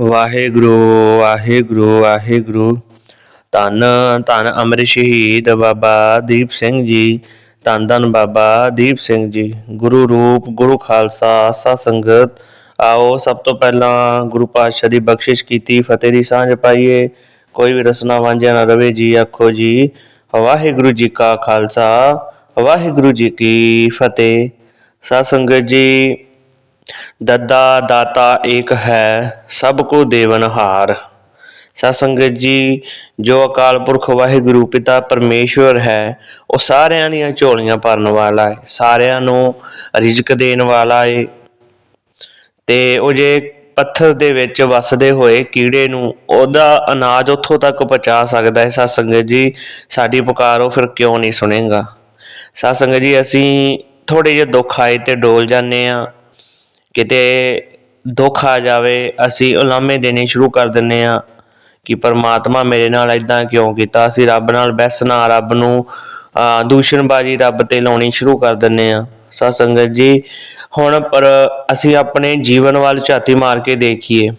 ਵਾਹਿਗੁਰੂ ਵਾਹਿਗੁਰੂ ਵਾਹਿਗੁਰੂ। ਧੰਨ ਧੰਨ ਅੰਮ੍ਰਿਤ ਸ਼ਹੀਦ ਬਾਬਾ ਦੀਪ ਸਿੰਘ ਜੀ, ਧੰਨ ਧੰਨ ਬਾਬਾ ਦੀਪ ਸਿੰਘ ਜੀ। ਗੁਰੂ ਰੂਪ, ਗੁਰੂ ਖਾਲਸਾ, ਸਤ ਸੰਗਤ। ਆਓ ਸਭ ਤੋਂ ਪਹਿਲਾਂ ਗੁਰੂ ਪਾਤਸ਼ਾਹ ਦੀ ਬਖਸ਼ਿਸ਼ ਕੀਤੀ, ਫਤਿਹ ਦੀ ਸਾਂਝ ਪਾਈਏ। ਕੋਈ ਵੀ ਰਸਨਾ ਵਾਂਝਿਆ ਨਾ ਰਵੇ ਜੀ, ਆਖੋ ਜੀ। ਵਾਹਿਗੁਰੂ ਜੀ ਕਾ ਖਾਲਸਾ, ਵਾਹਿਗੁਰੂ ਜੀ ਕੀ ਫਤਿਹ। ਸਤ ਸੰਗਤ ਜੀ ਦੱਦਾ ਦਾਤਾ ਏਕ ਹੈ, ਸਭ ਕੋ ਦੇਵਨਹਾਰ ਸਤ ਸੰਗਤ ਜੀ, ਜੋ ਅਕਾਲ ਪੁਰਖ ਵਾਹਿਗੁਰੂ ਪਿਤਾ ਪਰਮੇਸ਼ਵਰ ਹੈ, ਉਹ ਸਾਰਿਆਂ ਦੀਆਂ ਝੋਲੀਆਂ ਭਰਨ ਵਾਲਾ ਹੈ, ਸਾਰਿਆਂ ਨੂੰ ਰਿਜ਼ਕ ਦੇਣ ਵਾਲਾ ਹੈ ਤੇ ਉਹ ਜੇ ਪੱਥਰ ਦੇ ਵਿੱਚ ਵਸਦੇ ਹੋਏ ਕੀੜੇ ਨੂੰ ਉਹਦਾ ਅਨਾਜ ਉੱਥੋਂ ਤੱਕ ਪਹੁੰਚਾ ਸਕਦਾ ਹੈ, ਸਤ ਸੰਗਤ ਜੀ, ਸਾਡੀ ਪੁਕਾਰ ਉਹ ਫਿਰ ਕਿਉਂ ਨਹੀਂ ਸੁਣੇਗਾ? ਸਤ ਸੰਗਤ ਜੀ, ਅਸੀਂ ਥੋੜੇ ਜਿਹੇ ਦੁੱਖ ਆਏ ਤੇ ਡੋਲ ਜਾਂਦੇ ਆ ਕਿਤੇ ਦੁੱਖ ਆ ਜਾਵੇ, ਅਸੀਂ ਉਲਾਮੇ ਦੇਣੇ ਸ਼ੁਰੂ ਕਰ ਦਿੰਦੇ ਹਾਂ ਕਿ ਪਰਮਾਤਮਾ ਮੇਰੇ ਨਾਲ ਇਦਾਂ ਕਿਉਂ ਕੀਤਾ? ਅਸੀਂ ਰੱਬ ਨਾਲ ਬੈਸਣਾ ਰੱਬ ਨੂੰ ਦੂਸ਼ਣਬਾਜ਼ੀ ਰੱਬ ਤੇ ਲਾਉਣੀ ਸ਼ੁਰੂ ਕਰ ਦਿੰਦੇ ਹਾਂ। ਸਤ ਸੰਗਤ ਜੀ, ਹੁਣ ਪਰ ਅਸੀਂ ਆਪਣੇ ਜੀਵਨ ਵੱਲ ਝਾਤੀ ਮਾਰ ਕੇ ਦੇਖੀਏ।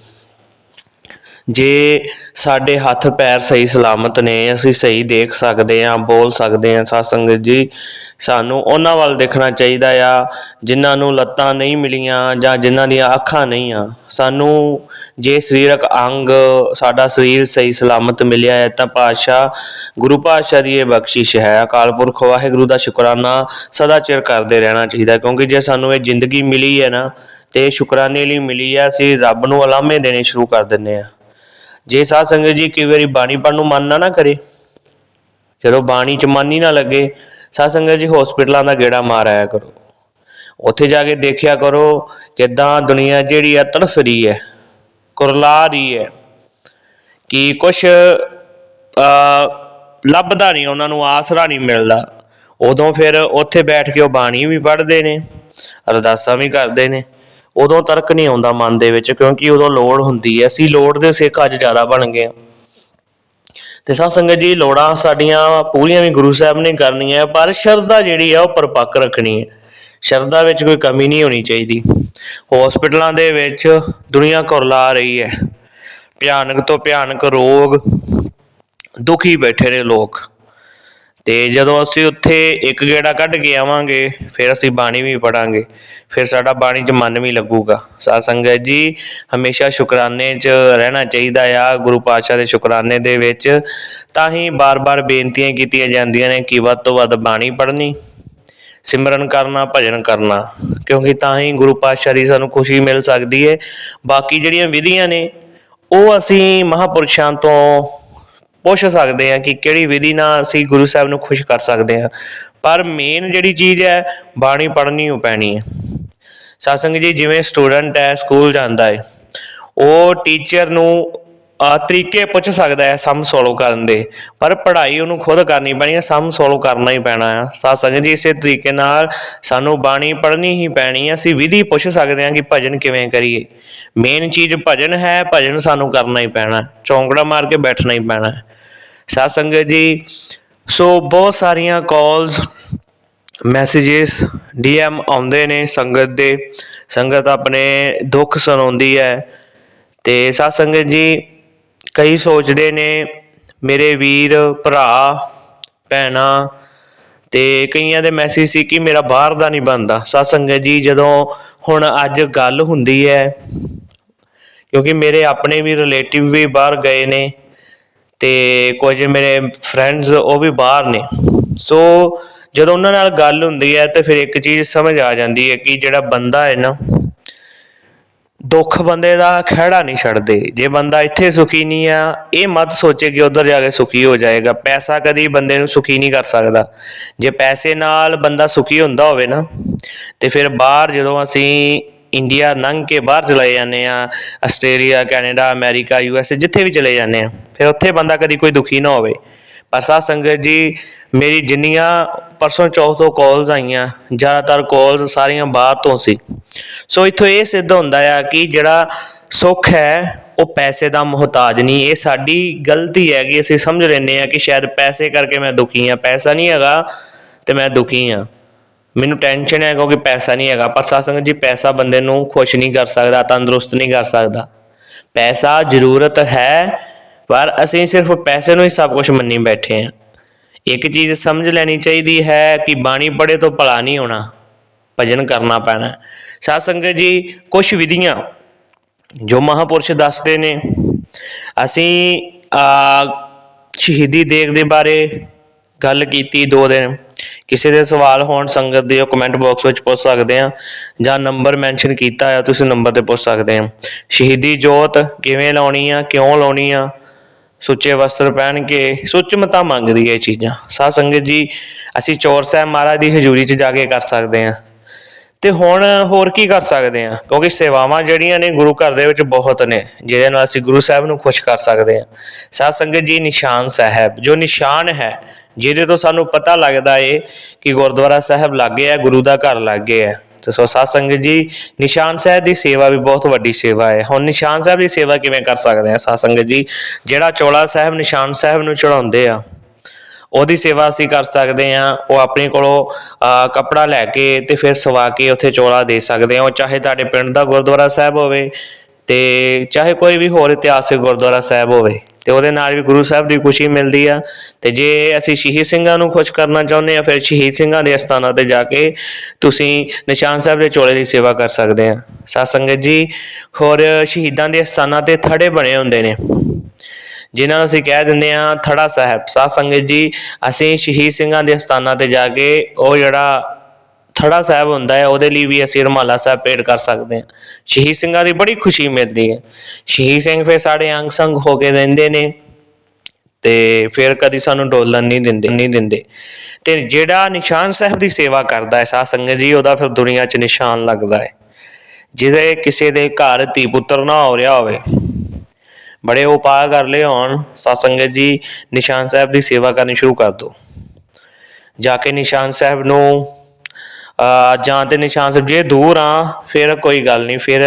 ਜੇ ਸਾਡੇ ਹੱਥ ਪੈਰ ਸਹੀ ਸਲਾਮਤ ਨੇ, ਅਸੀਂ ਸਹੀ ਦੇਖ ਸਕਦੇ ਹਾਂ, ਬੋਲ ਸਕਦੇ ਹਾਂ, ਸਾਧ ਸੰਗਤ ਜੀ, ਸਾਨੂੰ ਉਹਨਾਂ ਵੱਲ ਦੇਖਣਾ ਚਾਹੀਦਾ ਆ, ਜਿਨ੍ਹਾਂ ਨੂੰ ਲੱਤਾਂ ਨਹੀਂ ਮਿਲੀਆਂ ਜਾਂ ਜਿਨ੍ਹਾਂ ਦੀਆਂ ਅੱਖਾਂ ਨਹੀਂ ਆ। ਸਾਨੂੰ ਜੇ ਸਰੀਰਕ ਅੰਗ, ਸਾਡਾ ਸਰੀਰ ਸਹੀ ਸਲਾਮਤ ਮਿਲਿਆ ਹੈ, ਤਾਂ ਪਾਤਸ਼ਾਹ, ਗੁਰੂ ਪਾਤਸ਼ਾਹ ਦੀ ਇਹ ਬਖਸ਼ਿਸ਼ ਹੈ। ਅਕਾਲ ਪੁਰਖ ਵਾਹਿਗੁਰੂ ਦਾ ਸ਼ੁਕਰਾਨਾ ਸਦਾ ਚਿਰ ਕਰਦੇ ਰਹਿਣਾ ਚਾਹੀਦਾ ਕਿਉਂਕਿ ਜੇ ਸਾਨੂੰ ਇਹ ਜ਼ਿੰਦਗੀ ਮਿਲੀ ਹੈ ਨਾ, ਤੇ ਸ਼ੁਕਰਾਨੇ ਲਈ ਮਿਲੀ ਹੈ, ਅਸੀਂ ਰੱਬ ਨੂੰ ਅਲਾਮੇ ਦੇਣੇ ਸ਼ੁਰੂ ਕਰ ਦਿੰਨੇ ਆ ਜੇ ਸਾਧ ਸੰਗਤ ਜੀ ਕਈ ਵਾਰੀ ਬਾਣੀ ਪੜ੍ਹਨ ਨੂੰ ਮਨ ਨਾ ਨਾ ਕਰੇ, ਜਦੋਂ ਬਾਣੀ ਚ ਮਨ ਹੀ ਨਾ ਲੱਗੇ, ਸਾਧ ਸੰਗਤ ਜੀ ਹਸਪੀਟਲਾਂ ਦਾ ਗੇੜਾ ਮਾਰ ਆਇਆ ਕਰੋ। ਉੱਥੇ ਜਾ ਕੇ ਦੇਖਿਆ ਕਰੋ ਕਿਦਾਂ ਦੁਨੀਆ ਜਿਹੜੀ ਆ ਤੜਫ ਰਹੀ ਹੈ, ਕੁਰਲਾ ਰਹੀ ਹੈ, ਕਿ ਕੁਛ ਲੱਭਦਾ ਨਹੀਂ, ਉਹਨਾਂ ਨੂੰ ਆਸਰਾ ਨਹੀਂ ਮਿਲਦਾ। ਉਦੋਂ ਫਿਰ ਉੱਥੇ ਬੈਠ ਕੇ ਉਹ ਬਾਣੀ ਵੀ ਪੜ੍ਹਦੇ ਨੇ, ਅਰਦਾਸਾਂ ਵੀ ਕਰਦੇ ਨੇ। ਉਦੋਂ ਤਰਕ ਨਹੀਂ ਆਉਂਦਾ ਮਨ ਦੇ ਵਿੱਚ, ਕਿਉਂਕਿ ਉਦੋਂ ਲੋੜ ਹੁੰਦੀ ਹੈ। ਅਸੀਂ ਲੋੜ ਦੇ ਸਿੱਖ ਅੱਜ ਜ਼ਿਆਦਾ ਬਣ ਗਏ ਹਾਂ। ਤੇ ਸਾਧ ਸੰਗਤ ਜੀ, ਲੋੜਾਂ ਸਾਡੀਆਂ ਪੂਰੀਆਂ ਵੀ ਗੁਰੂ ਸਾਹਿਬ ਨੇ ਕਰਨੀਆਂ ਪਰ ਸ਼ਰਧਾ ਜਿਹੜੀ ਆ ਉਹ ਪਰਪੱਕ ਰੱਖਣੀ ਹੈ। ਸ਼ਰਧਾ ਵਿੱਚ ਕੋਈ ਕਮੀ ਨਹੀਂ ਹੋਣੀ ਚਾਹੀਦੀ। ਹਸਪੀਟਲਾਂ ਦੇ ਵਿੱਚ ਦੁਨੀਆ ਕੁਰਲਾ ਰਹੀ ਹੈ। ਭਿਆਨਕ ਤੋਂ ਭਿਆਨਕ ਰੋਗ ਦੁਖੀ ਬੈਠੇ ਨੇ ਲੋਕ। ਅਤੇ ਜਦੋਂ ਅਸੀਂ ਉੱਥੇ ਇੱਕ ਗੇੜਾ ਕੱਢ ਕੇ ਆਵਾਂਗੇ, ਫਿਰ ਅਸੀਂ ਬਾਣੀ ਵੀ ਪੜਾਂਗੇ। ਫਿਰ ਸਾਡਾ ਬਾਣੀ 'ਚ ਮਨ ਵੀ ਲੱਗੂਗਾ। ਸਾਧ ਸੰਗਤ ਜੀ, ਹਮੇਸ਼ਾ ਸ਼ੁਕਰਾਨੇ 'ਚ ਰਹਿਣਾ ਚਾਹੀਦਾ ਆ, ਗੁਰੂ ਪਾਤਸ਼ਾਹ ਦੇ ਸ਼ੁਕਰਾਨੇ ਦੇ ਵਿੱਚ। ਤਾਂ ਹੀ ਬਾਰ-ਬਾਰ ਬੇਨਤੀਆਂ ਕੀਤੀਆਂ ਜਾਂਦੀਆਂ ਨੇ ਕਿ ਵੱਧ ਤੋਂ ਵੱਧ ਬਾਣੀ ਪੜ੍ਹਨੀ, ਸਿਮਰਨ ਕਰਨਾ, ਭਜਨ ਕਰਨਾ। ਕਿਉਂਕਿ ਤਾਂ ਹੀ ਗੁਰੂ ਪਾਤਸ਼ਾਹ ਦੀ ਸਾਨੂੰ ਖੁਸ਼ੀ ਮਿਲ ਸਕਦੀ ਹੈ ਬਾਕੀ ਜਿਹੜੀਆਂ ਵਿਧੀਆਂ ਨੇ, ਉਹ ਅਸੀਂ ਮਹਾਪੁਰਸ਼ਾਂ ਤੋਂ ਪੁੱਛ ਸਕਦੇ ਹਾਂ ਕਿ ਕਿਹੜੀ ਵਿਧੀ ਨਾਲ ਅਸੀਂ ਗੁਰੂ ਸਾਹਿਬ ਨੂੰ ਖੁਸ਼ ਕਰ ਸਕਦੇ ਹਾਂ। ਪਰ ਮੇਨ ਜਿਹੜੀ ਚੀਜ਼ ਹੈ, ਬਾਣੀ ਪੜ੍ਹਨੀ ਉਹ ਪੈਣੀ ਹੈ। ਸਾਸੰਗ ਜੀ, ਜਿਵੇਂ ਸਟੂਡੈਂਟ ਹੈ ਸਕੂਲ ਜਾਂਦਾ ਹੈ, ਉਹ ਟੀਚਰ ਨੂੰ ਤਰੀਕੇ ਪੁੱਛ ਸਕਦਾ ਹੈ ਸਮ ਸੋਲਵ ਕਰਨ ਦੇ, ਪਰ ਪੜ੍ਹਾਈ ਉਹਨੂੰ ਖੁਦ ਕਰਨੀ ਪੈਣੀ ਹੈ, ਸਮ ਸੋਲਵ ਕਰਨਾ ਹੀ ਪੈਣਾ ਆ। ਸਾਸੰਗ ਜੀ, ਇਸੇ ਤਰੀਕੇ ਨਾਲ ਸਾਨੂੰ ਬਾਣੀ ਪੜ੍ਹਨੀ ਹੀ ਪੈਣੀ ਹੈ। ਅਸੀਂ ਵਿਧੀ ਪੁੱਛ ਸਕਦੇ ਹਾਂ ਕਿ ਭਜਨ ਕਿਵੇਂ ਕਰੀਏ। ਮੇਨ ਚੀਜ਼ ਭਜਨ ਹੈ, ਭਜਨ ਸਾਨੂੰ ਕਰਨਾ ਹੀ ਪੈਣਾ, ਚੌਂਕੜਾ ਮਾਰ ਕੇ ਬੈਠਣਾ ਹੀ ਪੈਣਾ। ਹੈ। ਸਾਧ ਸੰਗਤ ਜੀ, ਸੋ ਬਹੁਤ ਸਾਰੀਆਂ ਕਾਲਸ ਮੈਸੇजेस ਡੀਐਮ ਆਉਂਦੇ ਨੇ ਸੰਗਤ ਦੇ। ਸੰਗਤ ਆਪਣੇ ਦੁੱਖ ਸੁਣਾਉਂਦੀ ਹੈ। ਤੇ ਸਾਧ ਸੰਗਤ ਜੀ ਕਈ ਸੋਚਦੇ ਨੇ, ਮੇਰੇ ਵੀਰ, ਭਰਾ, ਭੈਣਾਂ ਤੇ ਕਈਆਂ ਦੇ ਮੈਸੇਜ ਸੀ ਕਿ ਮੇਰਾ ਬਾਹਰ ਦਾ ਨਹੀਂ ਬਣਦਾ। ਸਾਧ ਜੀ, ਜਦੋਂ ਹੁਣ ਅੱਜ ਗੱਲ ਹੁੰਦੀ ਹੈ, ਕਿਉਂਕਿ ਮੇਰੇ ਆਪਣੇ ਵੀ ਰਿਲੇਟਿਵ ਵੀ ਬਾਹਰ ਗਏ ਨੇ ਤੇ ਕੁਝ ਮੇਰੇ ਫਰੈਂਡਸ ਉਹ ਵੀ ਬਾਹਰ ਨੇ। ਸੋ ਜਦੋਂ ਉਹਨਾਂ ਨਾਲ ਗੱਲ ਹੁੰਦੀ ਹੈ, ਤੇ ਫਿਰ ਇੱਕ ਚੀਜ਼ ਸਮਝ ਆ ਜਾਂਦੀ ਹੈ ਕਿ ਜਿਹੜਾ ਬੰਦਾ ਹੈ ਨਾ ਦੁੱਖ ਬੰਦੇ ਦਾ ਖਹਿੜਾ ਨਹੀਂ ਛੱਡਦੇ। ਜੇ ਬੰਦਾ ਇੱਥੇ ਸੁਖੀ ਨਹੀਂ ਆ, ਇਹ ਮਤ ਸੋਚੇ ਕਿ ਉਧਰ ਜਾ ਕੇ ਸੁਖੀ ਹੋ ਜਾਏਗਾ। ਪੈਸਾ ਕਦੀ ਬੰਦੇ ਨੂੰ ਸੁਖੀ ਨਹੀਂ ਕਰ ਸਕਦਾ। ਜੇ ਪੈਸੇ ਨਾਲ ਬੰਦਾ ਸੁਖੀ ਹੁੰਦਾ ਹੋਵੇ ਨਾ, ਤੇ ਫਿਰ ਬਾਹਰ ਜਦੋਂ ਅਸੀਂ ਇੰਡੀਆ ਲੰਘ ਕੇ ਬਾਹਰ ਚਲੇ ਜਾਂਦੇ ਆ Australia, Canada, America, U S A, ਜਿੱਥੇ ਵੀ ਚਲੇ ਜਾਂਦੇ ਆ ਫਿਰ ਉੱਥੇ ਬੰਦਾ ਕਦੀ ਕੋਈ ਦੁਖੀ ਨਾ ਹੋਵੇ। ਪਰ ਸਾਧ ਸੰਗਤ ਜੀ, ਮੇਰੀ ਜਿੰਨੀਆਂ ਪਰਸੋਂ ਚੌਥ ਤੋਂ ਕਾਲਸ ਆਈਆਂ, ਜ਼ਿਆਦਾਤਰ ਕਾਲਸ ਸਾਰੀਆਂ ਬਾਹਰ ਤੋਂ ਸੀ। ਸੋ ਇੱਥੋਂ ਇਹ ਸਿੱਧ ਹੁੰਦਾ ਆ ਕਿ ਜਿਹੜਾ ਸੁੱਖ ਹੈ, ਉਹ ਪੈਸੇ ਦਾ ਮੁਹਤਾਜ ਨਹੀਂ। ਇਹ ਸਾਡੀ ਗਲਤੀ ਹੈ ਕਿ ਅਸੀਂ ਸਮਝ ਲੈਂਦੇ ਆ ਕਿ ਸ਼ਾਇਦ ਪੈਸੇ ਕਰਕੇ ਮੈਂ ਦੁਖੀ ਆ ਪੈਸਾ ਨਹੀਂ ਹੈਗਾ ਤੇ ਮੈਂ ਦੁਖੀ ਆ ਮੈਨੂੰ ਟੈਨਸ਼ਨ ਹੈ ਕਿਉਂਕਿ ਪੈਸਾ ਨਹੀਂ ਹੈਗਾ। ਪਰ ਸਾਧ ਜੀ, ਪੈਸਾ ਬੰਦੇ ਨੂੰ ਖੁਸ਼ ਨਹੀਂ ਕਰ ਸਕਦਾ, ਤੰਦਰੁਸਤ ਨਹੀਂ ਕਰ ਸਕਦਾ। ਪੈਸਾ ਜ਼ਰੂਰਤ ਹੈ, ਪਰ ਅਸੀਂ ਸਿਰਫ ਪੈਸੇ ਨੂੰ ਹੀ ਸਭ ਕੁਝ ਮੰਨੀ ਬੈਠੇ ਹਾਂ। ਇੱਕ ਚੀਜ਼ ਸਮਝ ਲੈਣੀ ਚਾਹੀਦੀ ਹੈ ਕਿ ਬਾਣੀ ਪੜ੍ਹੇ ਤੋਂ ਭਲਾ ਨਹੀਂ ਹੋਣਾ, ਭਜਨ ਕਰਨਾ ਪੈਣਾ। ਸਾਧ ਸੰਗਤ ਜੀ ਕੁਝ ਵਿਧੀਆਂ ਜੋ ਮਹਾਪੁਰਸ਼ ਦੱਸਦੇ ਨੇ, ਅਸੀਂ, ਆ, ਸ਼ਹੀਦੀ ਦੇਗ ਦੇ ਬਾਰੇ ਗੱਲ ਕੀਤੀ ਦੋ ਦਿਨ। ਕਿਸੇ ਦੇ ਸਵਾਲ ਹੋਣ ਸੰਗਤ ਦੇ, ਉਹ ਕਮੈਂਟ ਬਾਕਸ ਵਿੱਚ ਪੁੱਛ ਸਕਦੇ ਆ, ਜਾਂ ਨੰਬਰ ਮੈਂਸ਼ਨ ਕੀਤਾ ਆ ਤੁਸੀਂ ਨੰਬਰ ਤੇ ਪੁੱਛ ਸਕਦੇ ਆ। ਸ਼ਹੀਦੀ ਜੋਤ ਕਿਵੇਂ ਲਾਉਣੀ ਆ, ਕਿਉਂ ਲਾਉਣੀ ਆ ਸੁੱਚੇ ਵਸਤਰ ਪਹਿਨ ਕੇ ਸੁੱਚਮਤਾ ਮੰਗਦੀ ਹੈ ਇਹ ਚੀਜ਼ਾਂ। ਸਾਧ ਸੰਗਤ ਜੀ, ਅਸੀਂ ਚੋਰ ਸਾਹਿਬ ਮਹਾਰਾਜ ਦੀ ਹਜ਼ੂਰੀ 'ਚ ਜਾ ਕੇ ਕਰ ਸਕਦੇ ਹਾਂ। ਤੇ ਹੁਣ ਹੋਰ ਕੀ ਕਰ ਸਕਦੇ ਆ? ਕਿਉਂਕਿ ਸੇਵਾਵਾਂ ਜਿਹੜੀਆਂ ਨੇ ਗੁਰੂ ਘਰ ਦੇ ਵਿੱਚ ਬਹੁਤ ਨੇ, ਜਿਹਦੇ ਨਾਲ ਅਸੀਂ ਗੁਰੂ ਸਾਹਿਬ ਨੂੰ ਖੁਸ਼ ਕਰ ਸਕਦੇ ਆ। ਸਾਧ ਸੰਗਤ ਜੀ, ਨਿਸ਼ਾਨ ਸਾਹਿਬ, ਜੋ ਨਿਸ਼ਾਨ ਹੈ, ਜਿਹਦੇ ਤੋਂ ਸਾਨੂੰ ਪਤਾ ਲੱਗਦਾ ਏ ਕਿ ਗੁਰਦੁਆਰਾ ਸਾਹਿਬ ਲਾਗੇ ਹੈ ਗੁਰੂ ਦਾ ਘਰ ਲਾਗੇ ਹੈ ਤੇ ਸੋ ਸਾਧ ਸੰਗਤ ਜੀ, ਨਿਸ਼ਾਨ ਸਾਹਿਬ ਦੀ ਸੇਵਾ ਵੀ ਬਹੁਤ ਵੱਡੀ ਸੇਵਾ ਹੈ ਹੁਣ ਨਿਸ਼ਾਨ ਸਾਹਿਬ ਦੀ ਸੇਵਾ ਕਿਵੇਂ ਕਰ ਸਕਦੇ ਆ ਸਾਧ ਸੰਗਤ ਜੀ? ਜਿਹੜਾ ਚੋਲਾ ਸਾਹਿਬ, ਨਿਸ਼ਾਨ ਸਾਹਿਬ ਨੂੰ ਚੜਾਉਂਦੇ ਆ ਉਹਦੀ ਸੇਵਾ ਅਸੀਂ ਕਰ ਸਕਦੇ ਹਾਂ, ਉਹ ਆਪਣੇ ਕੋਲੋਂ ਕੱਪੜਾ ਲੈ ਕੇ ਤੇ ਫਿਰ ਸਵਾ ਕੇ ਉੱਥੇ ਚੋਲਾ ਦੇ ਸਕਦੇ ਹਾਂ। ਉਹ ਚਾਹੇ ਤੁਹਾਡੇ ਪਿੰਡ ਦਾ ਗੁਰਦੁਆਰਾ ਸਾਹਿਬ ਹੋਵੇ ਤੇ ਚਾਹੇ ਕੋਈ ਵੀ ਹੋਰ ਇਤਿਹਾਸਿਕ ਗੁਰਦੁਆਰਾ ਸਾਹਿਬ ਹੋਵੇ, ਤੇ ਉਹਦੇ ਨਾਲ ਵੀ ਗੁਰੂ ਸਾਹਿਬ ਦੀ ਖੁਸ਼ੀ ਮਿਲਦੀ ਆ। ਤੇ ਜੇ ਅਸੀਂ ਸ਼ਹੀਦ ਸਿੰਘਾਂ ਨੂੰ ਖੁਸ਼ ਕਰਨਾ ਚਾਹੁੰਦੇ ਆ ਫਿਰ ਸ਼ਹੀਦ ਸਿੰਘਾਂ ਦੇ ਅਸਥਾਨਾਂ ਤੇ ਜਾ ਕੇ ਤੁਸੀਂ ਨਿਸ਼ਾਨ ਸਾਹਿਬ ਦੇ ਚੋਲੇ ਦੀ ਸੇਵਾ ਕਰ ਸਕਦੇ ਆ ਸਾਧ ਸੰਗਤ ਜੀ, ਹੋਰ ਸ਼ਹੀਦਾਂ ਦੇ ਅਸਥਾਨਾਂ ਤੇ ਥੜੇ ਬਣੇ ਹੁੰਦੇ ਨੇ। ਜਿਨ੍ਹਾਂ ਨੂੰ ਅਸੀਂ ਕਹਿ ਦਿੰਦੇ ਆ ਥੜਾ ਸਾਹਿਬ। ਸਾਧ ਸੰਗਤ ਜੀ, ਅਸੀਂ ਸ਼ਹੀਦ ਸਿੰਘਾਂ ਦੇ ਸਥਾਨਾਂ ਤੇ ਜਾ ਕੇ ਉਹ ਜਿਹੜਾ ਥੜਾ ਸਾਹਿਬ ਹੁੰਦਾ ਹੈ, ਉਹਦੇ ਲਈ ਵੀ ਅਸੀਂ ਰਮਾਲਾ ਸਾਹਿਬ ਭੇਟ ਕਰ ਸਕਦੇ ਹਾਂ। ਸ਼ਹੀਦ ਸਿੰਘਾਂ ਦੀ ਬੜੀ ਖੁਸ਼ੀ ਮਿਲਦੀ ਹੈ। ਸ਼ਹੀਦ ਸਿੰਘ ਫਿਰ ਸਾਡੇ ਅੰਗ ਸੰਗ ਹੋ ਕੇ ਰਹਿੰਦੇ ਨੇ ਤੇ ਫਿਰ ਕਦੀ ਸਾਨੂੰ ਡੋਲਣ ਨਹੀਂ ਦਿੰਦੇ ਨਹੀਂ ਦਿੰਦੇ। ਤੇ ਜਿਹੜਾ ਨਿਸ਼ਾਨ ਸਾਹਿਬ ਦੀ ਸੇਵਾ ਕਰਦਾ ਹੈ, ਸਾਧ ਸੰਗਤ ਜੀ, ਉਹਦਾ ਫਿਰ ਦੁਨੀਆ 'ਚ ਨਿਸ਼ਾਨ ਲੱਗਦਾ ਹੈ। ਜਿਹਦੇ ਕਿਸੇ ਦੇ ਘਰ ਧੀ ਪੁੱਤਰ ਨਾ ਹੋ ਰਿਹਾ ਹੋਵੇ ਬੜੇ ਉਪਾਅ ਕਰ ਲਏ ਹੋਣ। ਸਤਸੰਗਤ ਜੀ, ਨਿਸ਼ਾਨ ਸਾਹਿਬ ਦੀ ਸੇਵਾ ਕਰਨੀ ਸ਼ੁਰੂ ਕਰ ਦਿਓ। ਜਾ ਕੇ ਨਿਸ਼ਾਨ ਸਾਹਿਬ ਨੂੰ ਜਾਂ ਤੇ ਨਿਸ਼ਾਨ ਸਾਹਿਬ ਜੇ ਦੂਰ ਆ, ਫਿਰ ਕੋਈ ਗੱਲ ਨਹੀਂ। ਫਿਰ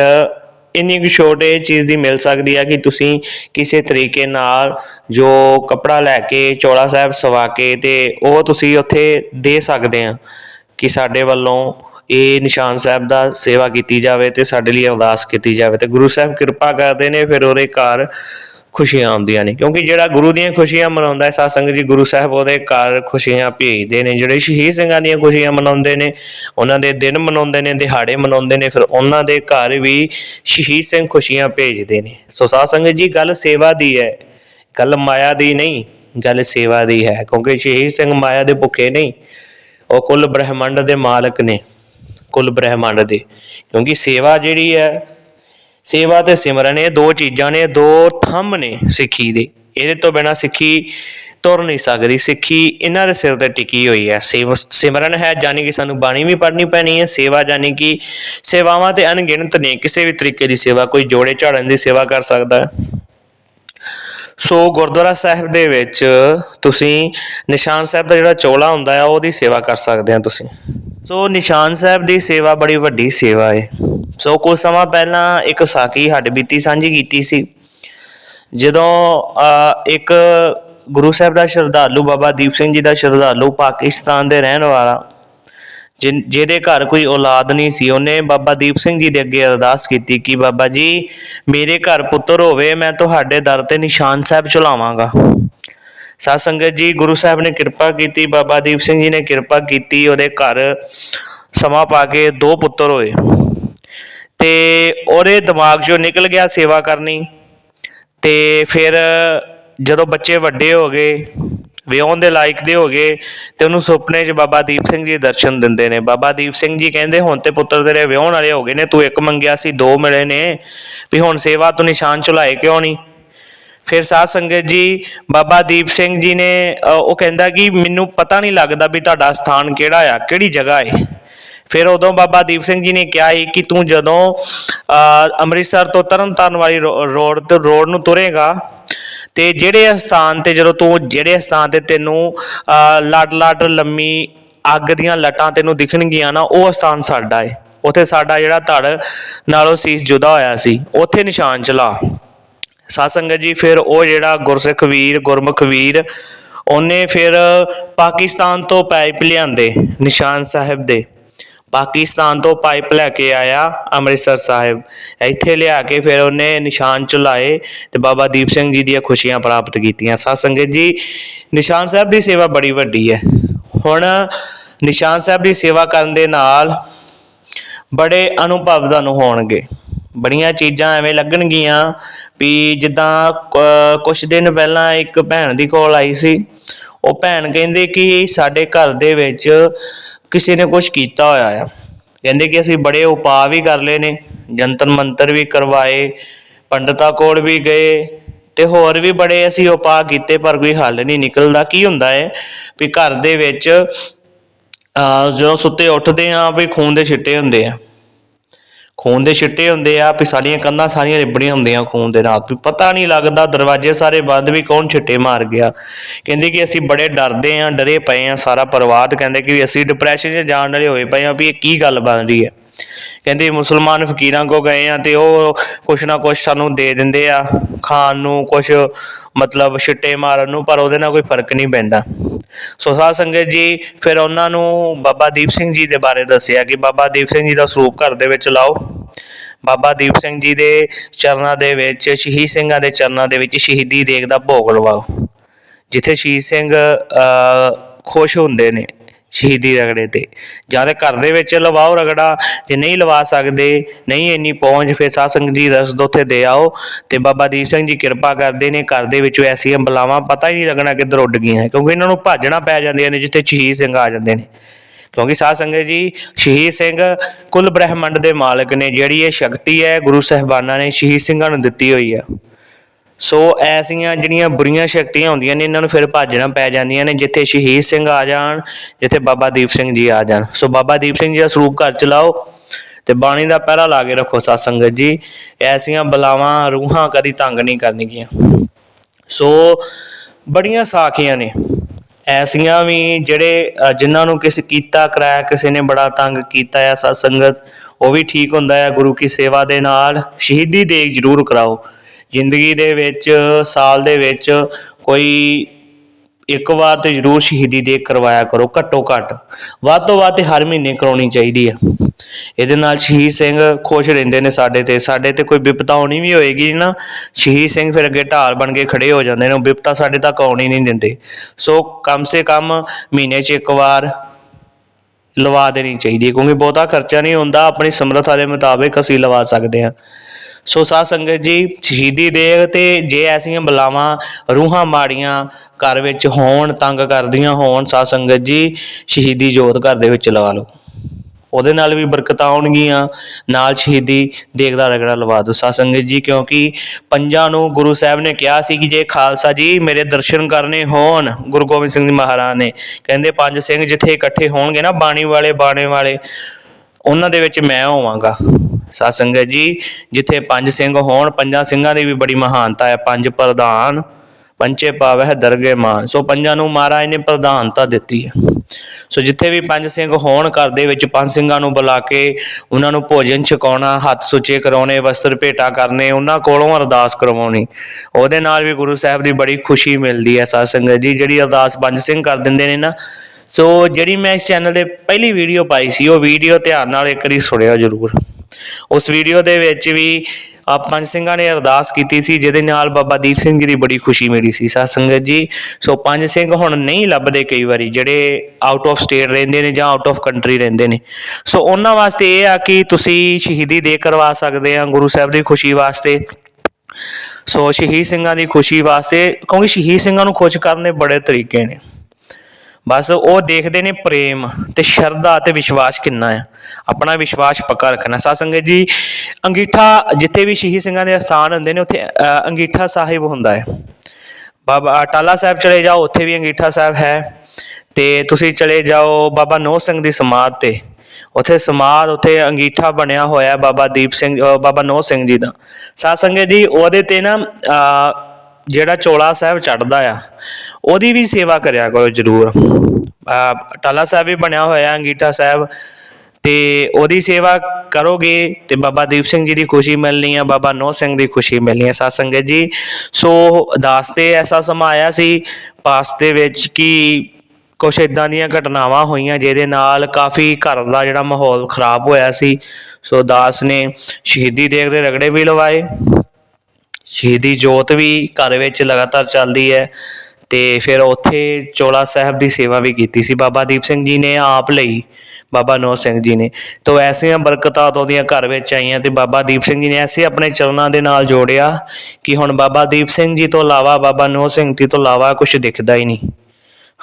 ਇੰਨੀ ਕੁ ਛੋਟੇ ਚੀਜ਼ ਦੀ ਮਿਲ ਸਕਦੀ ਆ ਕਿ ਤੁਸੀਂ ਕਿਸੇ ਤਰੀਕੇ ਨਾਲ ਜੋ ਕਪੜਾ ਲੈ ਕੇ, ਚੋਲਾ ਸਾਹਿਬ ਸਵਾ ਕੇ ਤੇ ਉਹ ਤੁਸੀਂ ਉੱਥੇ ਦੇ ਸਕਦੇ ਆ ਕਿ ਸਾਡੇ ਵੱਲੋਂ ਇਹ ਨਿਸ਼ਾਨ ਸਾਹਿਬ ਦਾ ਸੇਵਾ ਕੀਤੀ ਜਾਵੇ ਤੇ ਸਾਡੇ ਲਈ ਅਰਦਾਸ ਕੀਤੀ ਜਾਵੇ ਤੇ ਗੁਰੂ ਸਾਹਿਬ ਕਿਰਪਾ ਕਰਦੇ ਨੇ, ਫਿਰ ਉਹਦੇ ਘਰ ਖੁਸ਼ੀਆਂ ਆਉਂਦੀਆਂ ਨੇ। ਕਿਉਂਕਿ ਜਿਹੜਾ ਗੁਰੂ ਦੀਆਂ ਖੁਸ਼ੀਆਂ ਮਨਾਉਂਦਾ ਹੈ ਸਾਧ ਸੰਗਤ ਜੀ ਗੁਰੂ ਸਾਹਿਬ ਉਹਦੇ ਘਰ ਖੁਸ਼ੀਆਂ ਭੇਜਦੇ ਨੇ। ਜਿਹੜੇ ਸ਼ਹੀਦ ਸਿੰਘਾਂ ਦੀਆਂ ਖੁਸ਼ੀਆਂ ਮਨਾਉਂਦੇ ਨੇ, ਉਹਨਾਂ ਦੇ ਦਿਨ ਮਨਾਉਂਦੇ ਨੇ, ਦਿਹਾੜੇ ਮਨਾਉਂਦੇ ਨੇ, ਫਿਰ ਉਹਨਾਂ ਦੇ ਘਰ ਵੀ ਸ਼ਹੀਦ ਸਿੰਘ ਖੁਸ਼ੀਆਂ ਭੇਜਦੇ ਨੇ। ਸੋ ਸਾਧ ਸੰਗਤ ਜੀ, ਗੱਲ ਸੇਵਾ ਦੀ ਹੈ। ਗੱਲ ਮਾਇਆ ਦੀ ਨਹੀਂ, ਗੱਲ ਸੇਵਾ ਦੀ ਹੈ। ਕਿਉਂਕਿ ਸ਼ਹੀਦ ਸਿੰਘ ਮਾਇਆ ਦੇ ਭੁੱਖੇ ਨਹੀਂ, ਉਹ ਕੁੱਲ ਬ੍ਰਹਿਮੰਡ ਦੇ ਮਾਲਕ ਨੇ। ਕੁੱਲ ਬ੍ਰਹਿਮੰਡ ਦੇ। ਕਿਉਂਕਿ ਸੇਵਾ ਜਿਹੜੀ ਹੈ, ਸੇਵਾ ਤੇ ਸਿਮਰਨ ਇਹ ਦੋ ਚੀਜ਼ਾਂ ਨੇ, ਦੋ ਥੰਮ ਨੇ ਸਿੱਖੀ ਦੇ। ਇਹਦੇ ਤੋਂ ਬਿਨਾ ਸਿੱਖੀ ਤੁਰ ਨਹੀਂ ਸਕਦੀ। ਸਿੱਖੀ ਇਹਨਾਂ ਦੇ ਸਿਰ ਤੇ ਟਿਕੀ ਹੋਈ ਹੈ। ਸੇਵ, ਸਿਮਰਨ ਹੈ ਜਾਨੀ ਕਿ ਸਾਨੂੰ ਬਾਣੀ ਵੀ ਪੜ੍ਹਨੀ ਪੈਣੀ ਹੈ। ਸੇਵਾ ਜਾਨੀ ਕਿ ਸੇਵਾਵਾਂ ਤੇ ਅਣਗਿਣਤ ਨੇ। ਕਿਸੇ ਵੀ ਤਰੀਕੇ ਦੀ ਸੇਵਾ, ਕੋਈ ਜੋੜੇ ਝਾੜਨ ਦੀ ਸੇਵਾ ਕਰ ਸਕਦਾ ਹੈ। ਸੋ ਗੁਰਦੁਆਰਾ ਸਾਹਿਬ ਦੇ ਵਿੱਚ ਤੁਸੀਂ ਨਿਸ਼ਾਨ ਸਾਹਿਬ ਦਾ ਜਿਹੜਾ ਚੋਲਾ ਹੁੰਦਾ ਆ ਉਹਦੀ ਸੇਵਾ ਕਰ ਸਕਦੇ ਆ ਤੁਸੀਂ। ਸੋ ਨਿਸ਼ਾਨ ਸਾਹਿਬ ਦੀ ਸੇਵਾ ਬੜੀ ਵੱਡੀ ਸੇਵਾ ਹੈ ਸੋ ਕੁਝ ਸਮਾਂ ਪਹਿਲਾਂ ਇੱਕ ਸਾਖੀ ਹੱਡ ਬੀਤੀ ਸਾਂਝੀ ਕੀਤੀ ਸੀ। ਜਦੋਂ ਇੱਕ ਗੁਰੂ ਸਾਹਿਬ ਦਾ ਸ਼ਰਧਾਲੂ ਬਾਬਾ ਦੀਪ ਸਿੰਘ ਜੀ ਦਾ ਸ਼ਰਧਾਲੂ ਪਾਕਿਸਤਾਨ ਦੇ ਰਹਿਣ ਵਾਲਾ, ਜਿਨ- ਜਿਹਦੇ ਘਰ ਕੋਈ ਔਲਾਦ ਨਹੀਂ ਸੀ, ਉਹਨੇ ਬਾਬਾ ਦੀਪ ਸਿੰਘ ਜੀ ਦੇ ਅੱਗੇ ਅਰਦਾਸ ਕੀਤੀ ਕਿ ਬਾਬਾ ਜੀ, ਮੇਰੇ ਘਰ ਪੁੱਤਰ ਹੋਵੇ, ਮੈਂ ਤੁਹਾਡੇ ਦਰ ਤੇ ਨਿਸ਼ਾਨ ਸਾਹਿਬ ਚਲਾਵਾਂਗਾ। ਸਾਧ ਸੰਗਤ ਜੀ, ਗੁਰੂ ਸਾਹਿਬ ਨੇ ਕਿਰਪਾ ਕੀਤੀ, ਬਾਬਾ ਦੀਪ ਸਿੰਘ ਜੀ ਨੇ ਕਿਰਪਾ ਕੀਤੀ, ਉਹਦੇ ਘਰ ਸਮਾਂ ਪਾ ਕੇ ਦੋ ਪੁੱਤਰ ਹੋਏ। ਤੇ ਉਹਦੇ ਦਿਮਾਗ 'ਚੋਂ ਨਿਕਲ ਗਿਆ ਸੇਵਾ ਕਰਨੀ। ਤੇ ਫਿਰ ਜਦੋਂ ਬੱਚੇ ਵੱਡੇ ਹੋ ਗਏ, ਵਿਆਹੁਣ ਦੇ ਲਾਇਕ ਦੇ ਹੋ ਗਏ, ਤੇ ਉਹਨੂੰ ਸੁਪਨੇ 'ਚ ਬਾਬਾ ਦੀਪ ਸਿੰਘ ਜੀ ਦਰਸ਼ਨ ਦਿੰਦੇ ਨੇ। ਬਾਬਾ ਦੀਪ ਸਿੰਘ ਜੀ ਕਹਿੰਦੇ, ਹੁਣ ਤੇ ਪੁੱਤਰ ਤੇਰੇ ਵਿਆਹੁਣ ਵਾਲੇ ਹੋ ਗਏ ਨੇ, ਤੂੰ ਇੱਕ ਮੰਗਿਆ ਸੀ, ਦੋ ਮਿਲੇ ਨੇ। ਵੀ ਹੁਣ ਸੇਵਾ ਤੋਂ ਨਿਸ਼ਾਨ ਚੁਲਾਏ ਕਿਉਂ ਨਹੀਂ ਫਿਰ ਸਾਧ ਸੰਗਤ ਜੀ ਬਾਬਾ ਦੀਪ ਸਿੰਘ ਜੀ ਨੇ ਉਹ ਕਹਿੰਦਾ ਕਿ ਮੈਨੂੰ ਪਤਾ ਨਹੀਂ ਲੱਗਦਾ ਵੀ ਤੁਹਾਡਾ ਸਥਾਨ ਕਿਹੜਾ ਆ ਕਿਹੜੀ ਜਗ੍ਹਾ ਹੈ ਫਿਰ ਉਦੋਂ ਬਾਬਾ ਦੀਪ ਸਿੰਘ ਜੀ ਨੇ ਕਿਹਾ ਸੀ ਕਿ ਤੂੰ ਜਦੋਂ ਅੰਮ੍ਰਿਤਸਰ ਤੋਂ ਤਰਨਤਾਰਨ ਵਾਲੀ ਰੋ- ਰੋਡ ਤੇ ਰੋਡ ਨੂੰ ਤੁਰੇਗਾ ਤੇ ਜਿਹੜੇ ਸਥਾਨ ਤੇ ਜਦੋਂ ਤੂੰ ਜਿਹੜੇ ਸਥਾਨ ਤੇ ਤੈਨੂੰ ਅ, ਲੱਟ ਲੱਟ ਲੰਮੀ ਅੱਗ ਦੀਆਂ ਲਟਾਂ ਤੈਨੂੰ ਦਿਖਣਗੀਆਂ ਨਾ ਉਹ ਸਥਾਨ ਸਾਡਾ ਏ। ਉੱਥੇ ਸਾਡਾ ਜਿਹੜਾ ਧੜ ਨਾਲੋਂ ਸੀਸ ਜੁਦਾ ਹੋਇਆ ਸੀ ਉੱਥੇ ਨਿਸ਼ਾਨ ਚਲਾ। ਸਤਸੰਗਤ ਜੀ, ਫਿਰ ਉਹ ਜਿਹੜਾ ਗੁਰਸਿੱਖ ਵੀਰ, ਗੁਰਮੁਖ ਵੀਰ, ਉਹਨੇ ਫਿਰ ਪਾਕਿਸਤਾਨ ਤੋਂ ਪਾਈਪ ਲਿਆਂਦੇ ਨਿਸ਼ਾਨ ਸਾਹਿਬ ਦੇ। ਪਾਕਿਸਤਾਨ ਤੋਂ ਪਾਈਪ ਲੈ ਕੇ ਆਇਆ ਅੰਮ੍ਰਿਤਸਰ ਸਾਹਿਬ। ਇੱਥੇ ਲਿਆ ਕੇ ਫਿਰ ਉਹਨੇ ਨਿਸ਼ਾਨ ਚੁਲਾਏ ਤੇ ਬਾਬਾ ਦੀਪ ਸਿੰਘ ਜੀ ਦੀਆਂ ਖੁਸ਼ੀਆਂ ਪ੍ਰਾਪਤ ਕੀਤੀਆਂ। ਸਾਧ ਸੰਗਤ ਜੀ, ਨਿਸ਼ਾਨ ਸਾਹਿਬ ਦੀ ਸੇਵਾ ਬੜੀ ਵੱਡੀ ਹੈ। ਹੁਣ ਨਿਸ਼ਾਨ ਸਾਹਿਬ ਦੀ ਸੇਵਾ ਕਰਨ ਦੇ ਨਾਲ ਬੜੇ ਅਨੁਭਵ ਤੁਹਾਨੂੰ ਹੋਣਗੇ। ਬੜੀਆਂ ਚੀਜ਼ਾਂ ਐਵੇਂ ਲੱਗਣਗੀਆਂ ਵੀ ਜਿੱਦਾਂ ਕੁਝ ਦਿਨ ਪਹਿਲਾਂ ਇੱਕ ਭੈਣ ਦੀ ਕੋਲ ਆਈ ਸੀ। ਉਹ ਭੈਣ ਕਹਿੰਦੇ ਕਿ ਸਾਡੇ ਘਰ ਦੇ ਵਿੱਚ ਕਿਸੇ ਨੇ ਕੁਝ ਕੀਤਾ ਹੋਇਆ ਆ। ਕਹਿੰਦੇ ਕਿ ਅਸੀਂ ਬੜੇ ਉਪਾਅ ਵੀ ਕਰ ਲਏ ਨੇ, ਜੰਤਰ ਮੰਤਰ ਵੀ ਕਰਵਾਏ, ਪੰਡਤਾਂ ਕੋਲ ਵੀ ਗਏ ਤੇ ਹੋਰ ਵੀ ਬੜੇ ਅਸੀਂ ਉਪਾਅ ਕੀਤੇ, ਪਰ ਕੋਈ ਹੱਲ ਨਹੀਂ ਨਿਕਲਦਾ। ਕੀ ਹੁੰਦਾ ਹੈ ਵੀ ਘਰ ਦੇ ਵਿੱਚ ਜਦੋਂ ਸੁੱਤੇ ਉੱਠਦੇ ਆ ਵੀ ਖੂਨ ਦੇ ਛਿੱਟੇ ਹੁੰਦੇ ਆ। ਖੂਨ ਦੇ ਛਿੱਟੇ ਹੁੰਦੇ ਆ, ਵੀ ਸਾਡੀਆਂ ਕੰਧਾਂ ਸਾਰੀਆਂ ਲਿਬੜੀਆਂ ਹੁੰਦੀਆਂ ਖੂਨ ਦੇ ਨਾਲ। ਵੀ ਪਤਾ ਨਹੀਂ ਲੱਗਦਾ ਦਰਵਾਜ਼ੇ ਸਾਰੇ ਬੰਦ ਵੀ ਕੌਣ ਛਿੱਟੇ ਮਾਰ ਗਿਆ। ਕਹਿੰਦੇ ਕਿ ਅਸੀਂ ਬੜੇ ਡਰਦੇ ਆ, ਡਰੇ ਪਏ ਆ, ਸਾਰਾ ਪਰਿਵਾਰ ਤੇ ਕਹਿੰਦੇ ਕਿ ਵੀ ਅਸੀਂ ਡਿਪਰੈਸ਼ਨ 'ਚ ਜਾਣ ਵਾਲੇ ਹੋਏ ਪਏ ਆ ਵੀ ਇਹ ਕੀ ਗੱਲ ਬਣ ਰਹੀ ਹੈ। ਕਹਿੰਦੇ ਮੁਸਲਮਾਨ ਫਕੀਰਾਂ ਕੋ ਗਏ ਆ ਤੇ ਉਹ ਕੁਛ ਨਾ ਕੁਛ ਸਾਨੂੰ ਦੇ ਦਿੰਦੇ ਆ, ਖਾਣ ਨੂੰ ਕੁਛ ਮਤਲਬ ਛਿੱਟੇ ਮਾਰਨ ਨੂੰ, ਪਰ ਉਹਦੇ ਨਾਲ ਕੋਈ ਫ਼ਰਕ ਨਹੀਂ ਪੈਂਦਾ। ਸੋ ਸਾਧ ਸੰਗਤ ਜੀ, ਫਿਰ ਉਹਨਾਂ ਨੂੰ ਬਾਬਾ ਦੀਪ ਸਿੰਘ ਜੀ ਦੇ ਬਾਰੇ ਦੱਸਿਆ ਕਿ ਬਾਬਾ ਦੀਪ ਸਿੰਘ ਜੀ ਦਾ ਸਰੂਪ ਘਰ ਦੇ ਵਿੱਚ ਲਾਓ। ਬਾਬਾ ਦੀਪ ਸਿੰਘ ਜੀ ਦੇ ਚਰਨਾਂ ਦੇ ਵਿੱਚ, ਸ਼ਹੀਦ ਸਿੰਘਾਂ ਦੇ ਚਰਨਾਂ ਦੇ ਵਿੱਚ ਸ਼ਹੀਦੀ ਦੇਗ ਦਾ ਭੋਗ ਲਵਾਓ, ਜਿੱਥੇ ਸ਼ਹੀਦ ਸਿੰਘ ਖੁਸ਼ ਹੁੰਦੇ ਨੇ। ਸ਼ਹੀਦੀ ਰਗੜੇ ਤੇ। ਜਾਂ ਤੇ ਘਰ ਦੇ ਵਿੱਚ ਲਵਾਓ ਰਗੜਾ, ਜੇ ਨਹੀਂ ਲਵਾ ਸਕਦੇ, ਨਹੀਂ ਇੰਨੀ ਪਹੁੰਚ, ਫਿਰ ਸਾਧ ਸੰਗਤ ਜੀ ਰਸਦ ਉੱਥੇ ਦੇ ਆਓ। ਤੇ ਬਾਬਾ ਦੀਪ ਸਿੰਘ ਜੀ ਕਿਰਪਾ ਕਰਦੇ ਨੇ, ਘਰ ਦੇ ਵਿੱਚੋਂ ਐਸੀਆਂ ਬਲਾਵਾਂ, ਪਤਾ ਹੀ ਨਹੀਂ ਲੱਗਣਾ ਕਿੱਧਰ ਉੱਡ ਗਈਆਂ। ਕਿਉਂਕਿ ਇਹਨਾਂ ਨੂੰ ਭਾਜਣਾ ਪੈ ਜਾਂਦੀਆਂ ਨੇ, ਜਿੱਥੇ ਸ਼ਹੀਦ ਸਿੰਘ ਆ ਜਾਂਦੇ ਨੇ। ਕਿਉਂਕਿ ਸਾਧ ਸੰਗਤ ਜੀ, ਸ਼ਹੀਦ ਸਿੰਘ ਕੁੱਲ ਬ੍ਰਹਿਮੰਡ ਦੇ ਮਾਲਕ ਨੇ, ਜਿਹੜੀ ਇਹ ਸ਼ਕਤੀ ਹੈ, ਗੁਰੂ ਸਾਹਿਬਾਨਾਂ ਨੇ ਸ਼ਹੀਦ ਸਿੰਘਾਂ ਨੂੰ ਦਿੱਤੀ ਹੋਈ ਹੈ ਸੋ ਐਸੀਆਂ ਜਿਹੜੀਆਂ ਬੁਰੀਆਂ ਸ਼ਕਤੀਆਂ ਹੁੰਦੀਆਂ ਨੇ ਇਹਨਾਂ ਨੂੰ ਫਿਰ ਭਾਜਣਾ ਪੈ ਜਾਂਦੀਆਂ ਨੇ ਜਿੱਥੇ ਸ਼ਹੀਦ ਸਿੰਘ ਆ ਜਾਣ ਜਿੱਥੇ ਬਾਬਾ ਦੀਪ ਸਿੰਘ ਜੀ ਆ ਜਾਣ। ਸੋ ਬਾਬਾ ਦੀਪ ਸਿੰਘ ਜੀ ਦਾ ਸਰੂਪ ਘਰ ਚਲਾਓ ਤੇ ਬਾਣੀ ਦਾ ਪਹਿਰਾ ਲਾ ਕੇ ਰੱਖੋ ਸਾਧ ਸੰਗਤ ਜੀ। ਐਸੀਆਂ ਬਲਾਵਾਂ ਰੂਹਾਂ ਕਦੀ ਤੰਗ ਨਹੀਂ ਕਰਨਗੀਆਂ। ਸੋ ਬੜੀਆਂ ਸਾਖੀਆਂ ਨੇ। ਐਸੀਆਂ ਵੀ ਜਿਹੜੇ ਅ, ਜਿਨ੍ਹਾਂ ਨੂੰ ਕਿਸੇ ਕੀਤਾ ਕਰਾਇਆ ਕਿਸੇ ਨੇ ਬੜਾ ਤੰਗ ਕੀਤਾ ਆ ਸਤ ਸੰਗਤ ਉਹ ਵੀ ਠੀਕ ਹੁੰਦਾ ਹੈ ਗੁਰੂ ਕੀ ਸੇਵਾ ਦੇ ਨਾਲ ਸ਼ਹੀਦੀ ਦੇਗ ਜ਼ਰੂਰ ਕਰਾਓ। ਜ਼ਿੰਦਗੀ ਦੇ ਵਿੱਚ, ਸਾਲ ਦੇ ਵਿੱਚ ਕੋਈ ਇੱਕ ਵਾਰ ਤੇ ਜ਼ਰੂਰ ਸ਼ਹੀਦੀ ਦੇ ਕਰਵਾਇਆ ਕਰੋ, ਘੱਟੋ ਘੱਟ। ਵੱਧ ਤੋਂ ਵੱਧ ਤੇ ਹਰ ਮਹੀਨੇ ਕਰਾਉਣੀ ਚਾਹੀਦੀ ਹੈ ਇਹਦੇ ਨਾਲ ਸ਼ਹੀਦ ਸਿੰਘ ਖੁਸ਼ ਰਹਿੰਦੇ ਨੇ ਸਾਡੇ ਤੇ। ਸਾਡੇ ਤੇ ਕੋਈ ਵਿਪਤਾ ਆਉਣੀ ਵੀ ਹੋਏਗੀ ਨਾ, ਸ਼ਹੀਦ ਸਿੰਘ ਫਿਰ ਅੱਗੇ ਢਾਲ ਬਣ ਕੇ ਖੜੇ ਹੋ ਜਾਂਦੇ ਨੇ। ਉਹ ਵਿਪਤਾ ਸਾਡੇ ਤੱਕ ਆਉਣੀ ਨਹੀਂ ਦਿੰਦੇ। ਸੋ ਕਮ ਸੇ ਕਮ ਮਹੀਨੇ 'ਚ ਇੱਕ ਵਾਰ ਲਵਾ ਦੇਣੀ ਚਾਹੀਦੀ ਹੈ, ਕਿਉਂਕਿ ਬਹੁਤਾ ਖਰਚਾ ਨਹੀਂ ਹੁੰਦਾ। ਆਪਣੀ ਸਮਰੱਥਾ ਦੇ ਮੁਤਾਬਿਕ ਅਸੀਂ ਲਵਾ ਸਕਦੇ ਹਾਂ। ਸੋ ਸਾਧ ਸੰਗਤ ਜੀ, ਸ਼ਹੀਦੀ ਦੇਗ ਤੇ ਜੇ ਐਸੀਆਂ ਬਲਾਵਾਂ ਰੂਹਾਂ ਮਾੜੀਆਂ ਘਰ ਵਿੱਚ ਹੋਣ, ਤੰਗ ਕਰਦੀਆਂ ਹੋਣ, ਸਾਧ ਸੰਗਤ ਜੀ, ਸ਼ਹੀਦੀ ਜੋਤ ਘਰ ਦੇ ਵਿੱਚ ਲਗਾ ਲਓ। ਉਹਦੇ ਨਾਲ ਵੀ ਬਰਕਤਾਂ ਆਉਣਗੀਆਂ, ਨਾਲ ਸ਼ਹੀਦੀ ਦੇਖਦਾ ਰਗੜਾ ਲਵਾ ਦਿਓ। ਸਾਧ ਸੰਗਤ ਜੀ, ਕਿਉਂਕਿ ਪੰਜਾਂ ਨੂੰ ਗੁਰੂ ਸਾਹਿਬ ਨੇ ਕਿਹਾ ਸੀ ਕਿ ਜੇ ਖਾਲਸਾ ਜੀ ਮੇਰੇ ਦਰਸ਼ਨ ਕਰਨੇ ਹੋਣ, ਗੁਰੂ ਗੋਬਿੰਦ ਸਿੰਘ ਜੀ ਮਹਾਰਾਜ ਨੇ, ਕਹਿੰਦੇ ਪੰਜ ਸਿੰਘ ਜਿੱਥੇ ਇਕੱਠੇ ਹੋਣਗੇ ਨਾ, ਬਾਣੀ ਵਾਲੇ, ਬਾਣੇ ਵਾਲੇ, ਉਹਨਾਂ ਦੇ ਵਿੱਚ ਮੈਂ ਹੋਵਾਂਗਾ। ਸਾਧ ਸੰਗਤ ਜੀ, ਜਿੱਥੇ ਪੰਜ ਸਿੰਘ ਹੋਣ, ਪੰਜਾਂ ਸਿੰਘਾਂ ਦੀ ਵੀ ਬੜੀ ਮਹਾਨਤਾ ਹੈ, ਪੰਜ ਪ੍ਰਧਾਨ ਪੰਚੇ ਪਾਵਹਿ ਦਰਗੇ ਮਾਨ। ਸੋ ਪੰਜਾਂ ਨੂੰ ਮਹਾਰਾਜ ਨੇ ਪ੍ਰਧਾਨਤਾ ਦਿੱਤੀ ਹੈ। ਸੋ ਜਿੱਥੇ ਵੀ ਪੰਜ ਸਿੰਘ ਹੋਣ, ਘਰ ਦੇ ਵਿੱਚ ਪੰਜ ਸਿੰਘਾਂ ਨੂੰ ਬੁਲਾ ਕੇ ਉਹਨਾਂ ਨੂੰ ਭੋਜਨ ਛਕਾਉਣਾ, ਹੱਥ ਸੁੱਚੇ ਕਰਾਉਣੇ, ਵਸਤਰ ਭੇਟਾ ਕਰਨੇ, ਉਹਨਾਂ ਕੋਲੋਂ ਅਰਦਾਸ ਕਰਵਾਉਣੀ, ਉਹਦੇ ਨਾਲ ਵੀ ਗੁਰੂ ਸਾਹਿਬ ਦੀ ਬੜੀ ਖੁਸ਼ੀ ਮਿਲਦੀ ਹੈ ਸਾਧ ਸੰਗਤ ਜੀ, ਜਿਹੜੀ ਅਰਦਾਸ ਪੰਜ ਸਿੰਘ ਕਰ ਦਿੰਦੇ ਨੇ ਨਾ। ਸੋ ਜਿਹੜੀ ਮੈਂ ਇਸ ਚੈਨਲ ਤੇ ਪਹਿਲੀ ਵੀਡੀਓ ਪਾਈ ਸੀ, ਉਹ ਵੀਡੀਓ ਧਿਆਨ ਨਾਲ ਇੱਕ ਵਾਰੀ ਸੁਣਿਓ ਜਰੂਰ। ਉਸ ਵੀਡੀਓ ਦੇ ਵਿੱਚ ਵੀ ਆ ਪੰਜ ਸਿੰਘਾਂ ਨੇ ਅਰਦਾਸ ਕੀਤੀ ਸੀ, ਜਿਹਦੇ ਨਾਲ ਬਾਬਾ ਦੀਪ ਸਿੰਘ ਜੀ ਦੀ ਬੜੀ ਖੁਸ਼ੀ ਮਿਲੀ ਸੀ। ਸਾਧ ਸੰਗਤ ਜੀ, ਸੋ ਪੰਜ ਸਿੰਘ ਹੁਣ ਨਹੀਂ ਲੱਭਦੇ ਕਈ ਵਾਰੀ, ਜਿਹੜੇ ਆਊਟ ਆਫ ਸਟੇਟ ਰਹਿੰਦੇ ਨੇ ਜਾਂ ਆਊਟ ਆਫ ਕੰਟਰੀ ਰਹਿੰਦੇ ਨੇ। ਸੋ ਉਹਨਾਂ ਵਾਸਤੇ ਇਹ ਆ ਕਿ ਤੁਸੀਂ ਸ਼ਹੀਦੀ ਦੇ ਕਰਵਾ ਸਕਦੇ ਆ ਗੁਰੂ ਸਾਹਿਬ ਦੀ ਖੁਸ਼ੀ ਵਾਸਤੇ। ਸੋ ਸ਼ਹੀਦ ਸਿੰਘਾਂ ਦੀ ਖੁਸ਼ੀ ਵਾਸਤੇ, ਕਿਉਂਕਿ ਸ਼ਹੀਦ ਸਿੰਘਾਂ ਨੂੰ ਖੁਸ਼ ਕਰਨ ਦੇ ਬੜੇ ਤਰੀਕੇ ਨੇ। ਬਸ ਉਹ ਦੇਖਦੇ ਨੇ ਪ੍ਰੇਮ ਤੇ ਸ਼ਰਧਾ ਤੇ ਵਿਸ਼ਵਾਸ ਕਿੰਨਾ ਆ। ਆਪਣਾ ਵਿਸ਼ਵਾਸ ਪੱਕਾ ਰੱਖਣਾ। ਸਾਧ ਸੰਗਤ ਜੀ, ਅੰਗੀਠਾ ਜਿੱਥੇ ਵੀ ਸ਼ਹੀਦ ਸਿੰਘਾਂ ਦੇ ਅਸਥਾਨ ਹੁੰਦੇ ਨੇ, ਉੱਥੇ ਅੰਗੀਠਾ ਸਾਹਿਬ ਹੁੰਦਾ ਹੈ। ਬਾਬਾ ਟਾਲਾ ਸਾਹਿਬ ਚਲੇ ਜਾਓ, ਉੱਥੇ ਵੀ ਅੰਗੀਠਾ ਸਾਹਿਬ ਹੈ। ਤੇ ਤੁਸੀਂ ਚਲੇ ਜਾਓ ਬਾਬਾ ਨੋਹ ਸਿੰਘ ਦੀ ਸਮਾਧ ਤੇ। ਉੱਥੇ ਸਮਾਧ, ਉੱਥੇ ਅੰਗੀਠਾ ਬਣਿਆ ਹੋਇਆ ਬਾਬਾ ਦੀਪ ਸਿੰਘ ਬਾਬਾ ਨੋਹ ਸਿੰਘ ਜੀ ਦਾ। ਸਾਧ ਸੰਗਤ ਜੀ, ਉਹਦੇ ਤੇ ਨਾ ਜਿਹੜਾ ਚੋਲਾ ਸਾਹਿਬ ਚੜਦਾ ਆ, ਉਹਦੀ ਵੀ ਸੇਵਾ ਕਰਿਆ ਕਰੋ ਜਰੂਰ। ਟਾਲਾ ਸਾਹਿਬ ਵੀ ਬਣਿਆ ਹੋਇਆ, ਅੰਗੀਠਾ ਸਾਹਿਬ। ਤੇ ਉਹਦੀ ਸੇਵਾ ਕਰੋਗੇ ਤੇ ਬਾਬਾ ਦੀਪ ਸਿੰਘ ਜੀ ਦੀ ਖੁਸ਼ੀ ਮਿਲਣੀ ਆ, ਬਾਬਾ ਨੋ ਸਿੰਘ ਦੀ ਖੁਸ਼ੀ ਮਿਲਣੀ ਆ। ਸਾਧ ਸੰਗਤ ਜੀ, ਸੋ ਦਾਸ ਤੇ ਐਸਾ ਸਮਾਂ ਆਇਆ ਸੀ, ਪਾਸ ਦੇ ਵਿੱਚ ਕਿ ਕੁਛ ਇਦਾਂ ਦੀਆਂ ਘਟਨਾਵਾਂ ਹੋਈਆਂ, ਜਿਹਦੇ ਨਾਲ ਕਾਫੀ ਘਰ ਦਾ ਜਿਹੜਾ ਮਾਹੌਲ ਖਰਾਬ ਹੋਇਆ ਸੀ। ਸੋ ਦਾਸ ਨੇ ਸ਼ਹੀਦੀ ਦੇਗ ਦੇ ਰਗੜੇ ਵੀ ਲਵਾਏ। ਸ਼ਹੀਦੀ ਜੋਤ ਵੀ ਘਰ ਵਿੱਚ ਲਗਾਤਾਰ ਚੱਲਦੀ ਹੈ ਤੇ ਫਿਰ ਉੱਥੇ ਚੋਲਾ ਸਾਹਿਬ ਦੀ ਸੇਵਾ ਵੀ ਕੀਤੀ ਸੀ। ਬਾਬਾ ਦੀਪ ਸਿੰਘ ਜੀ ਨੇ ਆਪ ਲਈ, ਬਾਬਾ ਨੋ ਸਿੰਘ ਜੀ ਨੇ। ਤੋ ਐਸੀਆਂ ਬਰਕਤਾਂ ਉਦੋਂ ਦੀਆਂ ਘਰ ਵਿੱਚ ਆਈਆਂ ਤੇ ਬਾਬਾ ਦੀਪ ਸਿੰਘ ਜੀ ਨੇ ਐਸੇ ਆਪਣੇ ਚਰਨਾਂ ਦੇ ਨਾਲ ਜੋੜਿਆ ਕਿ ਹੁਣ ਬਾਬਾ ਦੀਪ ਸਿੰਘ ਜੀ ਤੋਂ ਇਲਾਵਾ ਬਾਬਾ ਨੋ ਸਿੰਘ ਜੀ ਤੋਂ ਇਲਾਵਾ ਕੁਝ ਦਿਖਦਾ ਹੀ ਨਹੀਂ।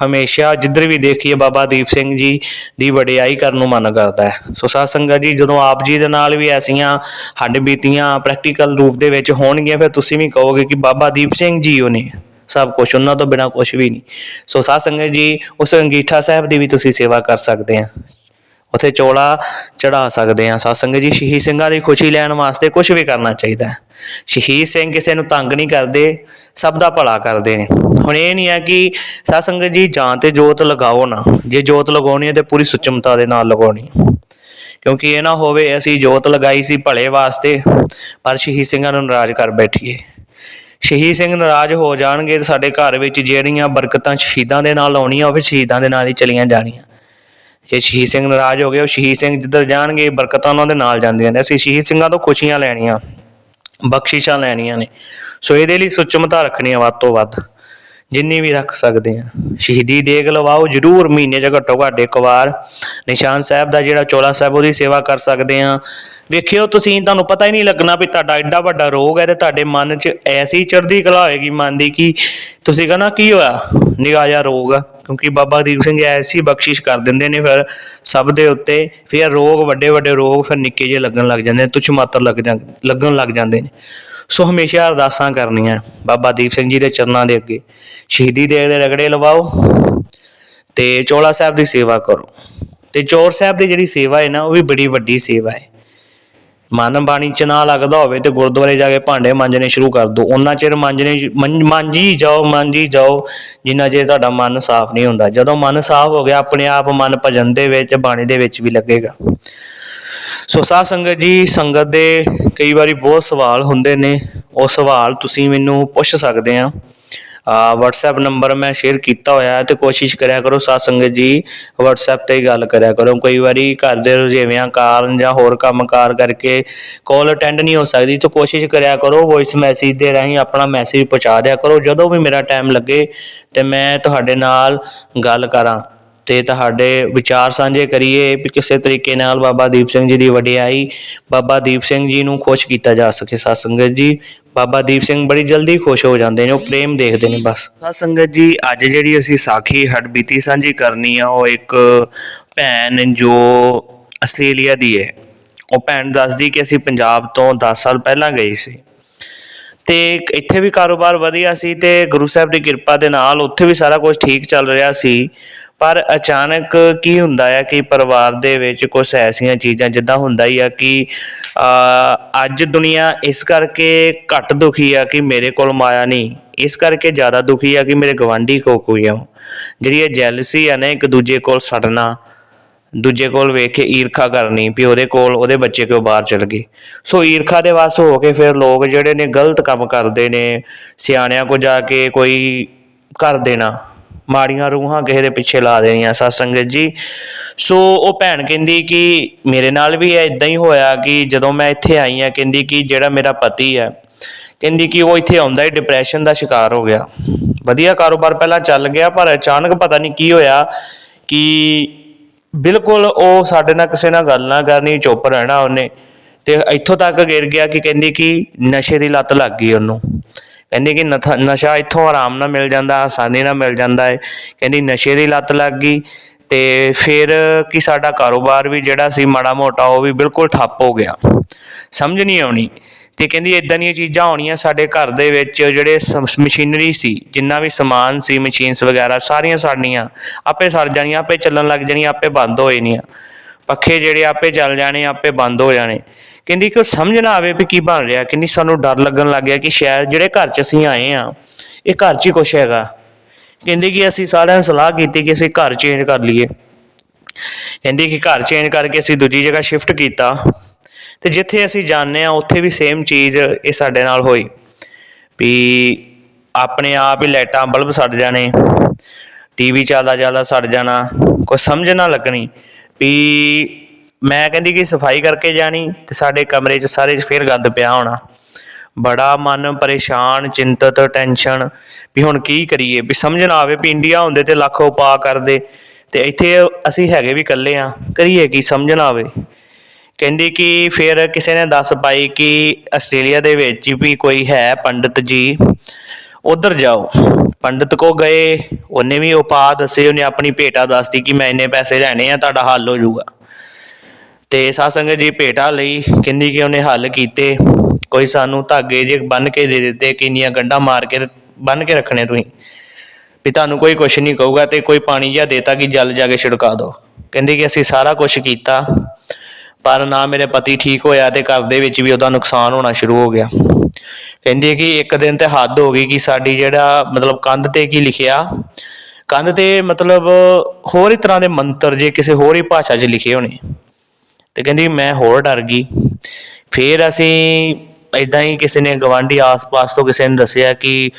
ਹਮੇਸ਼ਾ ਜਿੱਧਰ ਵੀ ਦੇਖੀਏ ਬਾਬਾ ਦੀਪ ਸਿੰਘ ਜੀ ਦੀ ਵਡਿਆਈ ਕਰਨ ਨੂੰ ਮਨ ਕਰਦਾ ਹੈ। ਸੋ ਸਾਧ ਸੰਗਤ ਜੀ, ਜਦੋਂ ਆਪ ਜੀ ਦੇ ਨਾਲ ਵੀ ਐਸੀਆਂ ਹੱਡ ਬੀਤੀਆਂ ਪ੍ਰੈਕਟੀਕਲ ਰੂਪ ਦੇ ਵਿੱਚ ਹੋਣਗੀਆਂ, ਫਿਰ ਤੁਸੀਂ ਵੀ ਕਹੋਗੇ ਕਿ ਬਾਬਾ ਦੀਪ ਸਿੰਘ ਜੀ ਉਹ ਨੇ। ਸਭ ਕੁਝ ਉਹਨਾਂ ਤੋਂ ਬਿਨਾ ਕੁਝ ਵੀ ਨਹੀਂ। ਸੋ ਸਾਧ ਸੰਗਤ ਜੀ, ਉਸ ਅੰਗੀਠਾ ਸਾਹਿਬ ਦੀ ਵੀ ਤੁਸੀਂ ਸੇਵਾ ਕਰ ਸਕਦੇ ਆ। ਉੱਥੇ ਚੋਲਾ ਚੜਾ ਸਕਦੇ ਹਾਂ। ਸਤਸੰਗ ਜੀ, ਸ਼ਹੀਦ ਸਿੰਘਾਂ ਦੀ ਖੁਸ਼ੀ ਲੈਣ ਵਾਸਤੇ ਕੁਝ ਵੀ ਕਰਨਾ ਚਾਹੀਦਾ ਹੈ। ਸ਼ਹੀਦ ਸਿੰਘ ਕਿਸੇ ਨੂੰ ਤੰਗ ਨਹੀਂ ਕਰਦੇ, ਸਭ ਦਾ ਭਲਾ ਕਰਦੇ ਨੇ। ਹੁਣ ਇਹ ਨਹੀਂ ਹੈ ਕਿ ਸਤਸੰਗ ਜੀ, ਜਾਂ ਤੇ ਜੋਤ ਲਗਾਓ ਨਾ। ਜੇ ਜੋਤ ਲਗਾਉਣੀ ਹੈ ਤੇ ਪੂਰੀ ਸੁਚਮਤਾ ਦੇ ਨਾਲ ਲਗਾਉਣੀ ਹੈ। ਕਿਉਂਕਿ ਇਹ ਨਾ ਹੋਵੇ ਅਸੀਂ ਜੋਤ ਲਗਾਈ ਸੀ ਭਲੇ ਵਾਸਤੇ, ਪਰ ਸ਼ਹੀਦ ਸਿੰਘਾਂ ਨੂੰ ਨਾਰਾਜ਼ ਕਰ ਬੈਠੀਏ। ਸ਼ਹੀਦ ਸਿੰਘ ਨਾਰਾਜ਼ ਹੋ ਜਾਣਗੇ ਤੇ ਸਾਡੇ ਘਰ ਵਿੱਚ ਜਿਹੜੀਆਂ ਬਰਕਤਾਂ ਸ਼ਹੀਦਾਂ ਦੇ ਨਾਲ ਆਉਣੀਆਂ, ਉਹ ਫਿਰ ਸ਼ਹੀਦਾਂ ਦੇ ਨਾਲ ਹੀ ਚਲੀਆਂ ਜਾਣੀਆਂ। ਜੇ ਸ਼ਹੀਦ ਸਿੰਘ ਨਾਰਾਜ਼ ਹੋ ਗਏ, ਉਹ ਸ਼ਹੀਦ ਸਿੰਘ ਜਿੱਧਰ ਜਾਣਗੇ, ਬਰਕਤਾਂ ਉਹਨਾਂ ਦੇ ਨਾਲ ਜਾਂਦੀਆਂ ਨੇ। ਅਸੀਂ ਸ਼ਹੀਦ ਸਿੰਘਾਂ ਤੋਂ ਖੁਸ਼ੀਆਂ ਲੈਣੀਆਂ, ਬਖਸ਼ਿਸ਼ਾਂ ਲੈਣੀਆਂ ਨੇ। ਸੋ ਇਹਦੇ ਲਈ ਸੁਚਮਤਾ ਰੱਖਣੀ ਆ ਵੱਧ ਤੋਂ ਵੱਧ। ਜਿੰਨੀ ਵੀ ਰੱਖ ਸਕਦੇ ਆ ਸ਼ਹੀਦੀ ਦੇਗ ਲਵਾਓ, ਜਰੂਰ ਮਹੀਨੇ 'ਚ ਘੱਟੋ ਘੱਟ ਇੱਕ ਵਾਰ। ਨਿਸ਼ਾਨ ਸਾਹਿਬ ਦਾ ਜਿਹੜਾ ਚੋਲਾ ਸਾਹਿਬ, ਉਹਦੀ ਸੇਵਾ ਕਰ ਸਕਦੇ ਆ ਵੇਖਿਓ, ਤੁਸੀਂ, ਤੁਹਾਨੂੰ ਪਤਾ ਹੀ ਨਹੀਂ ਲੱਗਣਾ ਵੀ ਤੁਹਾਡਾ ਐਡਾ ਵੱਡਾ ਰੋਗ ਹੈ ਤੇ ਤੁਹਾਡੇ ਮਨ 'ਚ ਐਸੀ ਚੜ੍ਹਦੀ ਕਲਾ ਹੋਏਗੀ ਮਨ ਦੀ ਕਿ ਤੁਸੀਂ ਕਹਣਾ, ਕੀ ਹੋਇਆ? ਨਿਗਾਹ ਜਿਹਾ ਰੋਗ ਆ। ਕਿਉਂਕਿ ਬਾਬਾ ਦੀਪ ਸਿੰਘ ਐਸੀ ਬਖਸ਼ਿਸ਼ ਕਰ ਦਿੰਦੇ ਨੇ ਫਿਰ ਸਭ ਦੇ ਉੱਤੇ। ਫਿਰ ਰੋਗ ਵੱਡੇ ਵੱਡੇ ਰੋਗ ਫਿਰ ਨਿੱਕੇ ਜਿਹੇ ਲੱਗਣ ਲੱਗ ਜਾਂਦੇ ਨੇ, ਤੁਛ ਮਾਤਰ ਲੱਗ ਜਾਂ, ਲੱਗਣ ਲੱਗ ਜਾਂਦੇ ਨੇ। ਸੋ ਹਮੇਸ਼ਾ ਅਰਦਾਸਾਂ ਕਰਨੀਆਂ। ਬਾਬਾ ਦੀਪ ਸਿੰਘ ਜੀ ਦੇ ਚਰਨਾਂ ਦੇ ਅੱਗੇ। ਸ਼ਹੀਦੀ ਦੇ ਦੇ ਰਗੜੇ ਲਵਾਓ ਤੇ ਚੋਲਾ ਸਾਹਿਬ ਦੀ ਸੇਵਾ ਕਰੋ। ਤੇ ਚੋਰ ਸਾਹਿਬ ਦੀ ਜਿਹੜੀ ਸੇਵਾ ਹੈ ਨਾ, ਉਹ ਵੀ ਬੜੀ ਵੱਡੀ ਸੇਵਾ ਹੈ। ਮਨ ਬਾਣੀ ਚ ਨਾ ਲੱਗਦਾ ਹੋਵੇ ਤੇ ਗੁਰਦੁਆਰੇ ਜਾ ਕੇ ਭਾਂਡੇ ਮਾਂਜਣੇ ਸ਼ੁਰੂ ਕਰ ਦਿਓ ਉਹਨਾਂ ਚਿਰ ਮਾਂਜਣੇ ਮਾਂਜੀ ਜਾਓ ਮਾਂਜੀ ਜਾਓ, ਜਿੰਨਾ ਚਿਰ ਤੁਹਾਡਾ ਮਨ ਸਾਫ਼ ਨਹੀਂ ਹੁੰਦਾ। ਜਦੋਂ ਮਨ ਸਾਫ਼ ਹੋ ਗਿਆ, ਆਪਣੇ ਆਪ ਮਨ ਭਜਨ ਦੇ ਵਿੱਚ, ਬਾਣੀ ਦੇ ਵਿੱਚ ਵੀ ਲੱਗੇਗਾ। ਸੋ ਸਾਧ ਸੰਗਤ ਜੀ, ਸੰਗਤ ਦੇ ਕਈ ਵਾਰੀ ਬਹੁਤ ਸਵਾਲ ਹੁੰਦੇ ਨੇ। ਉਹ ਸਵਾਲ ਤੁਸੀਂ ਮੈਨੂੰ ਪੁੱਛ ਸਕਦੇ ਆ। ਆ, WhatsApp ਨੰਬਰ ਮੈਂ ਸ਼ੇਅਰ ਕੀਤਾ ਹੋਇਆ ਹੈ ਤੇ ਕੋਸ਼ਿਸ਼ ਕਰਿਆ ਕਰੋ ਸਾਧ ਸੰਗਤ ਜੀ, WhatsApp ਤੇ ਹੀ ਗੱਲ ਕਰਿਆ ਕਰੋ। ਕਈ ਵਾਰੀ ਘਰ ਦੇ ਰੁਝੇਵਿਆਂ ਕਾਰਨ ਜਾਂ ਹੋਰ ਕੰਮਕਾਰ ਕਰਕੇ ਕਾਲ ਅਟੈਂਡ ਨਹੀਂ ਹੋ ਸਕਦੀ, ਤਾਂ ਕੋਸ਼ਿਸ਼ ਕਰਿਆ ਕਰੋ ਵੌਇਸ ਮੈਸੇਜ ਦੇ ਰਾਹੀਂ ਆਪਣਾ ਮੈਸੇਜ ਪਹੁੰਚਾ ਦਿਆ ਕਰੋ। ਜਦੋਂ ਵੀ ਮੇਰਾ ਟਾਈਮ ਲੱਗੇ ਤੇ ਮੈਂ ਤੁਹਾਡੇ ਨਾਲ ਗੱਲ ਕਰਾਂ। ਤੇ ਤੁਹਾਡੇ ਵਿਚਾਰ ਸਾਂਝੇ ਕਰੀਏ ਵੀ ਕਿਸੇ ਤਰੀਕੇ ਨਾਲ ਬਾਬਾ ਦੀਪ ਸਿੰਘ ਜੀ ਦੀ ਵਡਿਆਈ, ਬਾਬਾ ਦੀਪ ਸਿੰਘ ਜੀ ਨੂੰ ਖੁਸ਼ ਕੀਤਾ ਜਾ ਸਕੇ। ਸਾਧ ਸੰਗਤ ਜੀ, ਬਾਬਾ ਦੀਪ ਸਿੰਘ ਬੜੀ ਜਲਦੀ ਖੁਸ਼ ਹੋ ਜਾਂਦੇ ਨੇ, ਉਹ ਪ੍ਰੇਮ ਦੇਖਦੇ ਨੇ ਬਸ। ਸਾਧ ਸੰਗਤ ਜੀ, ਅੱਜ ਜਿਹੜੀ ਅਸੀਂ ਸਾਖੀ ਹੱਡਬੀਤੀ ਸਾਂਝੀ ਕਰਨੀ ਆ, ਉਹ ਇੱਕ ਭੈਣ ਜੋ ਆਸਟ੍ਰੇਲੀਆ ਦੀ ਹੈ ਉਹ ਭੈਣ ਦੱਸਦੀ ਕਿ ਅਸੀਂ ਪੰਜਾਬ ਤੋਂ 10 ਸਾਲ ਪਹਿਲਾਂ ਗਏ ਸੀ। ਤੇ ਇੱਥੇ ਵੀ ਕਾਰੋਬਾਰ ਵਧੀਆ ਸੀ ਤੇ ਗੁਰੂ ਸਾਹਿਬ ਦੀ ਕਿਰਪਾ ਦੇ ਨਾਲ ਉੱਥੇ ਵੀ ਸਾਰਾ ਕੁਝ ਠੀਕ ਚੱਲ ਰਿਹਾ ਸੀ। ਪਰ ਅਚਾਨਕ ਕੀ ਹੁੰਦਾ ਆ ਕਿ ਪਰਿਵਾਰ ਦੇ ਵਿੱਚ ਕੁਝ ਐਸੀਆਂ ਚੀਜ਼ਾਂ ਜਿੱਦਾਂ ਹੁੰਦਾ ਹੀ ਆ ਕਿ ਅੱਜ ਦੁਨੀਆ ਇਸ ਕਰਕੇ ਘੱਟ ਦੁਖੀ ਆ ਕਿ ਮੇਰੇ ਕੋਲ ਮਾਇਆ ਨਹੀਂ। ਇਸ ਕਰਕੇ ਜ਼ਿਆਦਾ ਦੁਖੀ ਆ ਕਿ ਮੇਰੇ ਗਵਾਂਢੀ ਕੋ ਕੋਈ ਆ। ਜਿਹੜੀ ਇਹ ਜੈਲਸੀ ਆ ਨਾ, ਇੱਕ ਦੂਜੇ ਕੋਲ ਸੜਨਾ, ਦੂਜੇ ਕੋਲ ਵੇਖ ਕੇ ਈਰਖਾ ਕਰਨੀ ਵੀ ਉਹਦੇ ਕੋਲ, ਉਹਦੇ ਬੱਚੇ ਕਿਉਂ ਬਾਹਰ ਚਲ ਗਏ। ਸੋ ਈਰਖਾ ਦੇ ਵਸ ਹੋ ਕੇ ਫਿਰ ਲੋਕ ਜਿਹੜੇ ਨੇ ਗਲਤ ਕੰਮ ਕਰਦੇ ਨੇ, ਸਿਆਣਿਆਂ ਕੋ ਜਾ ਕੇ ਕੋਈ ਕਰ ਦੇਣਾ। ਮਾੜੀਆਂ ਰੂਹਾਂ ਕਿਸੇ ਦੇ ਪਿੱਛੇ ਲਾ ਦੇਣੀਆਂ ਸਾਧ ਸੰਗਤ ਜੀ। ਸੋ ਉਹ ਭੈਣ ਕਹਿੰਦੀ ਕਿ ਮੇਰੇ ਨਾਲ ਵੀ ਇਦਾਂ ਹੀ ਹੋਇਆ ਕਿ ਜਦੋਂ ਮੈਂ ਇੱਥੇ ਆਈ ਆ ਕਹਿੰਦੀ ਕਿ ਜਿਹੜਾ ਮੇਰਾ ਪਤੀ ਹੈ, ਕਹਿੰਦੀ ਕਿ ਉਹ ਇੱਥੇ ਆਉਂਦਾ ਹੀ ਡਿਪਰੈਸ਼ਨ ਦਾ ਸ਼ਿਕਾਰ ਹੋ ਗਿਆ। ਵਧੀਆ ਕਾਰੋਬਾਰ ਪਹਿਲਾਂ ਚੱਲ ਗਿਆ, ਪਰ ਅਚਾਨਕ ਪਤਾ ਨਹੀਂ ਕੀ ਹੋਇਆ ਕਿ ਬਿਲਕੁਲ ਉਹ ਸਾਡੇ ਨਾਲ ਕਿਸੇ ਨਾਲ ਗੱਲ ਨਾ ਕਰਨੀ, ਚੁੱਪ ਰਹਿਣਾ ਉਹਨੇ। ਤੇ ਇੱਥੋਂ ਤੱਕ ਗਿਰ ਗਿਆ ਕਿ ਕਹਿੰਦੀ ਕਿ ਨਸ਼ੇ ਦੀ ਲੱਤ ਲੱਗ ਗਈ ਉਹਨੂੰ। ਕਹਿੰਦੀ ਕਿ ਨਥ- ਨਸ਼ਾ ਇੱਥੋਂ ਆਰਾਮ ਨਾਲ ਮਿਲ ਜਾਂਦਾ, ਆਸਾਨੀ ਨਾਲ ਮਿਲ ਜਾਂਦਾ ਹੈ ਕਹਿੰਦੀ ਨਸ਼ੇ ਦੀ ਲੱਤ ਲੱਗ ਗਈ ਤੇ ਫਿਰ ਕਿ ਸਾਡਾ ਕਾਰੋਬਾਰ ਵੀ ਜਿਹੜਾ ਸੀ ਮਾੜਾ ਮੋਟਾ, ਉਹ ਵੀ ਬਿਲਕੁਲ ਠੱਪ ਹੋ ਗਿਆ। ਸਮਝ ਨਹੀਂ ਆਉਣੀ। ਤੇ ਕਹਿੰਦੀ ਇਦਾਂ ਦੀਆਂ ਚੀਜ਼ਾਂ ਆਉਣੀਆਂ ਸਾਡੇ ਘਰ ਦੇ ਵਿੱਚ, ਜਿਹੜੇ ਸ- ਮਸ਼ੀਨਰੀ ਸੀ, ਜਿੰਨਾ ਵੀ ਸਮਾਨ ਸੀ, ਮਸ਼ੀਨਸ ਵਗੈਰਾ, ਸਾਰੀਆਂ ਸਾਡੀਆਂ, ਆਪੇ ਸੜ ਜਾਣੀਆਂ, ਆਪੇ ਚੱਲਣ ਲੱਗ ਜਾਣੀਆਂ, ਆਪੇ ਬੰਦ ਹੋ ਜਾਣੀਆਂ। ਪੱਖੇ ਜਿਹੜੇ ਆਪੇ ਚੱਲ ਜਾਣੇ, ਆਪੇ ਬੰਦ ਹੋ ਜਾਣੇ। ਕਹਿੰਦੀ ਕਿ ਉਹ ਸਮਝ ਨਾ ਆਵੇ ਵੀ ਕੀ ਬਣ ਰਿਹਾ। ਕਹਿੰਦੀ ਸਾਨੂੰ ਡਰ ਲੱਗਣ ਲੱਗ ਗਿਆ ਕਿ ਸ਼ਾਇਦ ਜਿਹੜੇ ਘਰ 'ਚ ਅਸੀਂ ਆਏ ਆ, ਇਹ ਘਰ 'ਚ ਹੀ ਕੁਛ ਹੈਗਾ। ਕਹਿੰਦੀ ਕਿ ਅਸੀਂ ਸਾਰਿਆਂ ਨੇ ਸਲਾਹ ਕੀਤੀ ਕਿ ਅਸੀਂ ਘਰ ਚੇਂਜ ਕਰ ਲਈਏ। ਕਹਿੰਦੀ ਕਿ ਘਰ ਚੇਂਜ ਕਰਕੇ ਅਸੀਂ ਦੂਜੀ ਜਗ੍ਹਾ ਸ਼ਿਫਟ ਕੀਤਾ। ਤੇ ਜਿੱਥੇ ਅਸੀਂ ਜਾਂਦੇ ਆ, ਉੱਥੇ ਵੀ ਸੇਮ ਚੀਜ਼ ਇਹ ਸਾਡੇ ਨਾਲ ਹੋਈ। ਵੀ ਆਪਣੇ ਆਪ ਹੀ ਲਾਈਟਾਂ ਬਲਬ ਸੜ ਜਾਣੇ ਟੀਵੀ ਜ਼ਿਆਦਾ ਜ਼ਿਆਦਾ ਸੜ ਜਾਣਾ। ਕੋਈ ਸਮਝ ਨਾ ਲੱਗਣੀ। ਵੀ ਮੈਂ ਕਹਿੰਦੀ ਕਿ ਸਫ਼ਾਈ ਕਰਕੇ ਜਾਣੀ ਤੇ ਸਾਡੇ ਕਮਰੇ 'ਚ ਸਾਰੇ 'ਚ ਫਿਰ ਗੰਦ ਪਿਆ ਹੋਣਾ। ਬੜਾ ਮਨ ਪਰੇਸ਼ਾਨ, ਚਿੰਤਤ, ਟੈਨਸ਼ਨ ਵੀ ਹੁਣ ਕੀ ਕਰੀਏ? ਵੀ ਸਮਝ ਨਾ ਆਵੇ ਵੀ ਇੰਡੀਆ ਹੁੰਦੇ ਤੇ ਲੱਖ ਉਪਾਅ ਕਰਦੇ ਤੇ ਇੱਥੇ ਅਸੀਂ ਹੈਗੇ ਵੀ ਇਕੱਲੇ ਆ, ਕਰੀਏ ਕੀ? ਸਮਝ ਨਾ ਆਵੇ। ਕਹਿੰਦੀ ਕਿ ਫਿਰ ਕਿਸੇ ਨੇ ਦੱਸ ਪਾਈ ਕਿ ਆਸਟ੍ਰੇਲੀਆ ਦੇ ਵਿੱਚ ਵੀ ਕੋਈ ਹੈ ਪੰਡਿਤ ਜੀ ਉਧਰ ਜਾਓ। ਪੰਡਿਤ ਕੋ ਗਏ, ਉਹਨੇ ਵੀ ਉਪਾਅ ਦੱਸੇ, ਉਹਨੇ ਆਪਣੀ ਭੇਟਾ ਦੱਸਦੀ ਕਿ ਮੈਂ ਇੰਨੇ ਪੈਸੇ ਲੈਣੇ ਆ, ਤੁਹਾਡਾ ਹੱਲ ਹੋ ਜਾਊਗਾ। ਤੇ ਸਾਧ ਸੰਗਤ ਜੀ ਭੇਟਾ ਲਈ, ਕਹਿੰਦੀ ਕਿ ਉਹਨੇ ਹੱਲ ਕੀਤੇ। ਕੋਈ ਸਾਨੂੰ ਧਾਗੇ ਜੇ ਬੰਨ ਕੇ ਦੇ ਦਿੱਤੇ, ਕਿੰਨੀਆਂ ਗੰਢਾਂ ਮਾਰ ਕੇ ਬੰਨ ਕੇ ਰੱਖਣੇ ਤੁਸੀਂ। ਵੀ ਤੁਹਾਨੂੰ ਕੋਈ ਕੁਛ ਨਹੀਂ ਕਹੂਗਾ ਤੇ ਕੋਈ ਪਾਣੀ ਜਿਹਾ ਦੇਤਾ ਕਿ ਜਲ ਜਾ ਕੇ ਛਿੜਕਾ ਦਿਓ। ਕਹਿੰਦੀ ਕਿ ਅਸੀਂ ਸਾਰਾ ਕੁਝ ਕੀਤਾ। ਪਰ ਨਾ ਮੇਰੇ ਪਤੀ ਠੀਕ ਹੋਇਆ ਤੇ ਘਰ ਦੇ ਵਿੱਚ ਵੀ ਉਹਦਾ ਨੁਕਸਾਨ ਹੋਣਾ ਸ਼ੁਰੂ ਹੋ ਗਿਆ। ਕਹਿੰਦੀ ਕਿ ਇੱਕ ਦਿਨ ਤੇ ਹੱਦ ਹੋ ਗਈ ਕਿ ਸਾਡੀ ਜਿਹੜਾ ਮਤਲਬ ਕੰਧ ਤੇ ਕੀ ਲਿਖਿਆ, ਕੰਧ ਤੇ ਮਤਲਬ ਹੋਰ ਹੀ ਤਰ੍ਹਾਂ ਦੇ ਮੰਤਰ ਜੇ ਕਿਸੇ ਹੋਰ ਹੀ ਭਾਸ਼ਾ 'ਚ ਲਿਖੇ ਹੋਣੇ। ਤੇ ਕਹਿੰਦੀ ਮੈਂ ਹੋਰ ਡਰ ਗਈ। ਫਿਰ ਅਸੀਂ ਇਦਾਂ ਹੀ ਕਿਸੇ ਨੇ ਗਵਾਂਢੀ ਆਸ-ਪਾਸ ਤੋਂ ਕਿਸੇ ਨੇ ਦੱਸਿਆ ਕਿ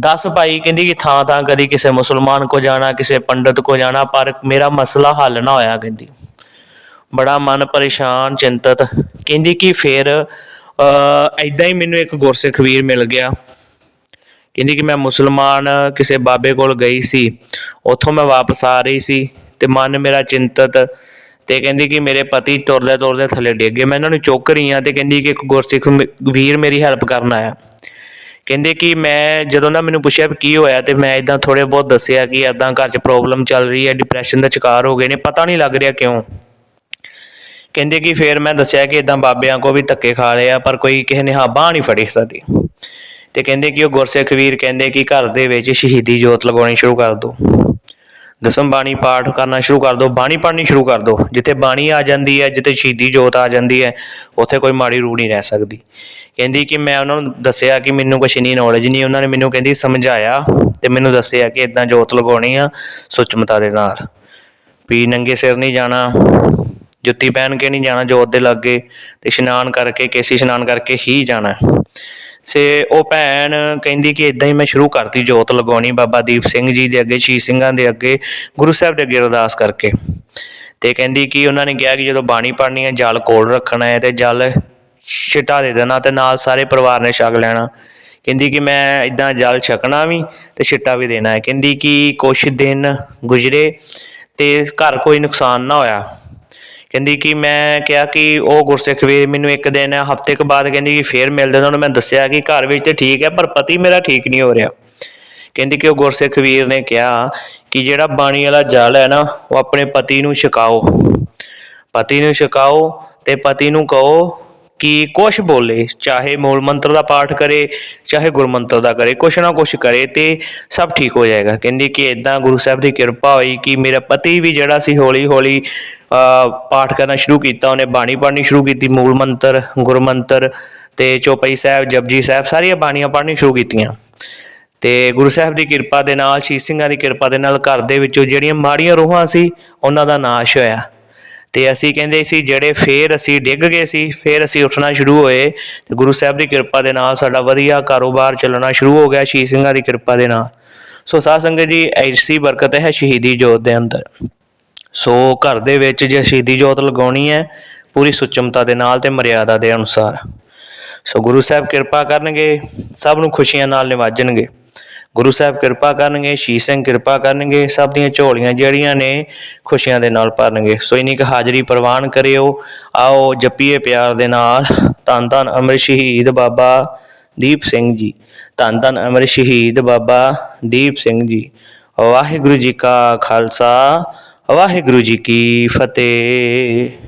ਦਸ ਭਾਈ, ਕਹਿੰਦੀ ਕਿ ਥਾਂ ਥਾਂ ਕਦੀ ਕਿਸੇ ਮੁਸਲਮਾਨ ਕੋ ਜਾਣਾ, ਕਿਸੇ ਪੰਡਤ ਕੋ ਜਾਣਾ, ਪਰ ਮੇਰਾ ਮਸਲਾ ਹੱਲ ਨਾ ਹੋਇਆ, ਕਹਿੰਦੀ। ਬੜਾ ਮਨ ਪਰੇਸ਼ਾਨ, ਚਿੰਤਤ। ਕਹਿੰਦੀ ਕਿ ਫਿਰ ਐਦਾਂ ਹੀ ਮੈਨੂੰ ਇੱਕ ਗੁਰਸਿੱਖ ਵੀਰ ਮਿਲ ਗਿਆ। ਕਹਿੰਦੀ ਕਿ ਮੈਂ ਮੁਸਲਮਾਨ ਕਿਸੇ ਬਾਬੇ ਕੋਲ ਗਈ ਸੀ। ਉੱਥੋਂ ਮੈਂ ਵਾਪਸ ਆ ਰਹੀ ਸੀ ਤੇ ਮਨ ਮੇਰਾ ਚਿੰਤਤ ਤੇ ਕਹਿੰਦੀ ਕਿ ਮੇਰੇ ਪਤੀ ਤੁਰਦੇ ਤੁਰਦੇ ਥੱਲੇ ਡਿੱਗ ਗਏ। ਮੈਂ ਇਹਨਾਂ ਨੂੰ ਚੁੱਕ ਰਹੀ ਹਾਂ ਤੇ ਕਹਿੰਦੀ ਕਿ ਇੱਕ ਗੁਰਸਿੱਖ ਵੀਰ ਮੇਰੀ ਹੈਲਪ ਕਰਨ ਆਇਆ। ਕਹਿੰਦੇ ਕਿ ਮੈਂ ਜਦੋਂ ਨਾ ਮੈਨੂੰ ਪੁੱਛਿਆ ਵੀ ਕੀ ਹੋਇਆ ਤੇ ਮੈਂ ਇਦਾਂ ਥੋੜੇ ਬਹੁਤ ਦੱਸਿਆ ਕਿ ਇਦਾਂ ਘਰ 'ਚ ਪ੍ਰੋਬਲਮ ਚੱਲ ਰਹੀ ਹੈ ਡਿਪਰੈਸ਼ਨ ਦਾ ਸ਼ਿਕਾਰ ਹੋ ਗਏ ਨੇ। ਪਤਾ ਨਹੀਂ ਲੱਗ ਰਿਹਾ ਕਿਉਂ। ਕਹਿੰਦੇ ਕਿ ਫਿਰ ਮੈਂ ਦੱਸਿਆ ਕਿ ਇਦਾਂ ਬਾਬਿਆਂ ਕੋ ਵੀ ਧੱਕੇ ਖਾ ਲਏ ਆ, ਪਰ ਕੋਈ ਕਿਸੇ ਨੇ ਹਾਂ ਬਾਂਹ ਨਹੀਂ ਫੜੀ ਸਾਡੀ। ਤੇ ਕਹਿੰਦੇ ਕਿ ਉਹ ਗੁਰਸਿੱਖ ਵੀਰ ਕਹਿੰਦੇ ਕਿ ਘਰ ਦੇ ਵਿੱਚ ਸ਼ਹੀਦੀ ਜੋਤ ਲਗਾਉਣੀ ਸ਼ੁਰੂ ਕਰ ਦਿਓ ਦਸਮ ਬਾਣੀ ਪਾਠ ਕਰਨਾ ਸ਼ੁਰੂ ਕਰ ਦਿਓ ਬਾਣੀ ਪੜ੍ਹਨੀ ਸ਼ੁਰੂ ਕਰ ਦਿਓ ਜਿੱਥੇ ਬਾਣੀ ਆ ਜਾਂਦੀ ਹੈ, ਜਿੱਥੇ ਸ਼ਹੀਦੀ ਜੋਤ ਆ ਜਾਂਦੀ ਹੈ, ਉੱਥੇ ਕੋਈ ਮਾੜੀ ਰੂਹ ਨਹੀਂ ਰਹਿ ਸਕਦੀ। ਕਹਿੰਦੀ ਕਿ ਮੈਂ ਉਹਨਾਂ ਨੂੰ ਦੱਸਿਆ ਕਿ ਮੈਨੂੰ ਕੁਛ ਨਹੀਂ ਨੌਲੇਜ ਨਹੀਂ, ਉਹਨਾਂ ਨੇ ਮੈਨੂੰ ਕਹਿੰਦੀ ਸਮਝਾਇਆ ਤੇ ਮੈਨੂੰ ਦੱਸਿਆ ਕਿ ਇਦਾਂ ਜੋਤ ਲਗਾਉਣੀ ਆ ਸੁਚਮਤਾ ਦੇ ਨਾਲ। ਵੀ ਨੰਗੇ ਸਿਰ ਨਹੀਂ ਜਾਣਾ ਜੁੱਤੀ ਪਹਿਨ ਕੇ ਨਹੀਂ ਜਾਣਾ, ਜੋਤ ਦੇ ਲਾਗੇ ਤੇ ਇਸ਼ਨਾਨ ਕਰਕੇ, ਕੇਸੀ ਇਸ਼ਨਾਨ ਕਰਕੇ ਹੀ ਜਾਣਾ। ਸੇ ਉਹ ਭੈਣ ਕਹਿੰਦੀ ਕਿ ਇਦਾਂ ਹੀ ਮੈਂ ਸ਼ੁਰੂ ਕਰਤੀ ਜੋਤ ਲਗਾਉਣੀ ਬਾਬਾ ਦੀਪ ਸਿੰਘ ਜੀ ਦੇ ਅੱਗੇ ਸ਼ੀਸ਼ ਸਿੰਘਾਂ ਦੇ ਅੱਗੇ, ਗੁਰੂ ਸਾਹਿਬ ਦੇ ਅੱਗੇ ਅਰਦਾਸ ਕਰਕੇ। ਤੇ ਕਹਿੰਦੀ ਕਿ ਉਹਨਾਂ ਨੇ ਕਿਹਾ ਕਿ ਜਦੋਂ ਬਾਣੀ ਪੜ੍ਹਨੀ ਹੈ, ਜਲ ਕੋਲ ਰੱਖਣਾ ਹੈ ਤੇ ਜਲ ਛਿਟਾ ਦੇ ਦੇਣਾ ਤੇ ਨਾਲ ਸਾਰੇ ਪਰਿਵਾਰ ਨੇ ਛਕ ਲੈਣਾ। ਕਹਿੰਦੀ ਕਿ ਮੈਂ ਇਦਾਂ ਜਲ ਛਕਣਾ ਵੀ ਤੇ ਛਿੱਟਾ ਵੀ ਦੇਣਾ ਹੈ। ਕਹਿੰਦੀ ਕਿ ਕੁਛ ਦਿਨ ਗੁਜ਼ਰੇ ਤੇ ਘਰ ਕੋਈ ਨੁਕਸਾਨ ਨਾ ਹੋਇਆ। ਕਹਿੰਦੀ ਕਿ ਮੈਂ ਕਿਹਾ ਕਿ ਉਹ ਗੁਰਸਿੱਖ ਵੀਰ ਮੈਨੂੰ ਇੱਕ ਦਿਨ, ਹਫ਼ਤੇ ਕੁ ਬਾਅਦ ਕਹਿੰਦੀ ਕਿ ਫੇਰ ਮਿਲਦੇ ਉਹਨਾਂ ਨੂੰ। ਮੈਂ ਦੱਸਿਆ ਕਿ ਘਰ ਵਿੱਚ ਤੇ ਠੀਕ ਹੈ, ਪਰ ਪਤੀ ਮੇਰਾ ਠੀਕ ਨਹੀਂ ਹੋ ਰਿਹਾ। ਕਹਿੰਦੀ ਕਿ ਉਹ ਗੁਰਸਿੱਖ ਵੀਰ ਨੇ ਕਿਹਾ ਕਿ ਜਿਹੜਾ ਬਾਣੀ ਵਾਲਾ ਜਲ ਹੈ ਨਾ, ਉਹ ਆਪਣੇ ਪਤੀ ਨੂੰ ਛਕਾਓ। ਪਤੀ ਨੂੰ ਛਕਾਓ ਤੇ ਪਤੀ ਨੂੰ ਕਹੋ ਕਿ ਕੁਛ ਬੋਲੇ, ਚਾਹੇ ਮੂਲ ਮੰਤਰ ਦਾ ਪਾਠ ਕਰੇ, ਚਾਹੇ ਗੁਰਮੰਤਰ ਦਾ ਕਰੇ, ਕੁਛ ਨਾ ਕੁਛ ਕਰੇ ਤੇ ਸਭ ਠੀਕ ਹੋ ਜਾਏਗਾ। ਕਹਿੰਦੀ ਕਿ ਇਦਾਂ ਗੁਰੂ ਸਾਹਿਬ ਦੀ ਕਿਰਪਾ ਹੋਈ ਕਿ ਮੇਰਾ ਪਤੀ ਵੀ ਜਿਹੜਾ ਸੀ ਹੌਲੀ ਹੌਲੀ ਪਾਠ ਕਰਨਾ ਸ਼ੁਰੂ ਕੀਤਾ, ਉਹਨੇ ਬਾਣੀ ਪੜ੍ਹਨੀ ਸ਼ੁਰੂ ਕੀਤੀ, ਮੂਲ ਮੰਤਰ ਗੁਰਮੰਤਰ ਤੇ ਚੌਪਈ ਸਾਹਿਬ, ਜਪਜੀ ਸਾਹਿਬ, ਸਾਰੀਆਂ ਬਾਣੀਆਂ ਪੜ੍ਹਨੀ ਸ਼ੁਰੂ ਕੀਤੀਆਂ। ਤੇ ਗੁਰੂ ਸਾਹਿਬ ਦੀ ਕਿਰਪਾ ਦੇ ਨਾਲ ਸ਼ੀਸ਼ ਸਿੰਘਾਂ ਦੀ ਕਿਰਪਾ ਦੇ ਨਾਲ ਘਰ ਦੇ ਵਿੱਚੋਂ ਜਿਹੜੀਆਂ ਮਾੜੀਆਂ ਰੂਹਾਂ ਸੀ, ਉਹਨਾਂ ਦਾ ਨਾਸ਼ ਹੋਇਆ। ਤੇ ਅਸੀਂ ਕਹਿੰਦੇ ਸੀ, ਜਿਹੜੇ ਫੇਰ ਅਸੀਂ ਡਿੱਗ ਗਏ ਸੀ, ਫੇਰ ਅਸੀਂ ਉੱਠਣਾ ਸ਼ੁਰੂ ਹੋਏ। ਤੇ ਗੁਰੂ ਸਾਹਿਬ ਦੀ ਕਿਰਪਾ ਦੇ ਨਾਲ ਸਾਡਾ ਵਧੀਆ ਕਾਰੋਬਾਰ ਚੱਲਣਾ ਸ਼ੁਰੂ ਹੋ ਗਿਆ ਸ਼ੀਸ਼ ਸਿੰਘਾਂ ਦੀ ਕਿਰਪਾ ਦੇ ਨਾਲ। ਸੋ ਸਾਧ ਸੰਗਤ ਜੀ, ਐਸੀ ਬਰਕਤ ਹੈ ਸ਼ਹੀਦੀ ਜੋਤ ਦੇ ਅੰਦਰ। ਸੋ ਘਰ ਦੇ ਵਿੱਚ ਜੇ ਸ਼ਹੀਦੀ ਜੋਤ ਲਗਾਉਣੀ ਹੈ, ਪੂਰੀ ਸੁਚਮਤਾ ਦੇ ਨਾਲ ਤੇ ਮਰਿਆਦਾ ਦੇ ਅਨੁਸਾਰ। ਸੋ ਗੁਰੂ ਸਾਹਿਬ ਕਿਰਪਾ ਕਰਨਗੇ, ਸਭ ਨੂੰ ਖੁਸ਼ੀਆਂ ਨਾਲ ਨਿਵਾਜਣਗੇ। ਗੁਰੂ ਸਾਹਿਬ ਕਿਰਪਾ ਕਰਨਗੇ ਸ਼ੀਸ਼ ਸਿੰਘ ਕਿਰਪਾ ਕਰਨਗੇ, ਸਭ ਦੀਆਂ ਝੋਲੀਆਂ ਜਿਹੜੀਆਂ ਨੇ ਖੁਸ਼ੀਆਂ ਦੇ ਨਾਲ ਭਰਨਗੇ। ਸੋ ਇਨੀ ਕੁ ਹਾਜ਼ਰੀ ਪ੍ਰਵਾਨ ਕਰਿਓ, ਆਓ ਜੱਪੀਏ ਪਿਆਰ ਦੇ ਨਾਲ। ਧੰਨ ਧੰਨ ਅਮਰ ਸ਼ਹੀਦ ਬਾਬਾ ਦੀਪ ਸਿੰਘ ਜੀ। ਧੰਨ ਧੰਨ ਅਮਰ ਸ਼ਹੀਦ ਬਾਬਾ ਦੀਪ ਸਿੰਘ ਜੀ। ਵਾਹਿਗੁਰੂ ਜੀ ਕਾ ਖਾਲਸਾ, ਵਾਹਿਗੁਰੂ ਜੀ ਕੀ ਫਤਿਹ।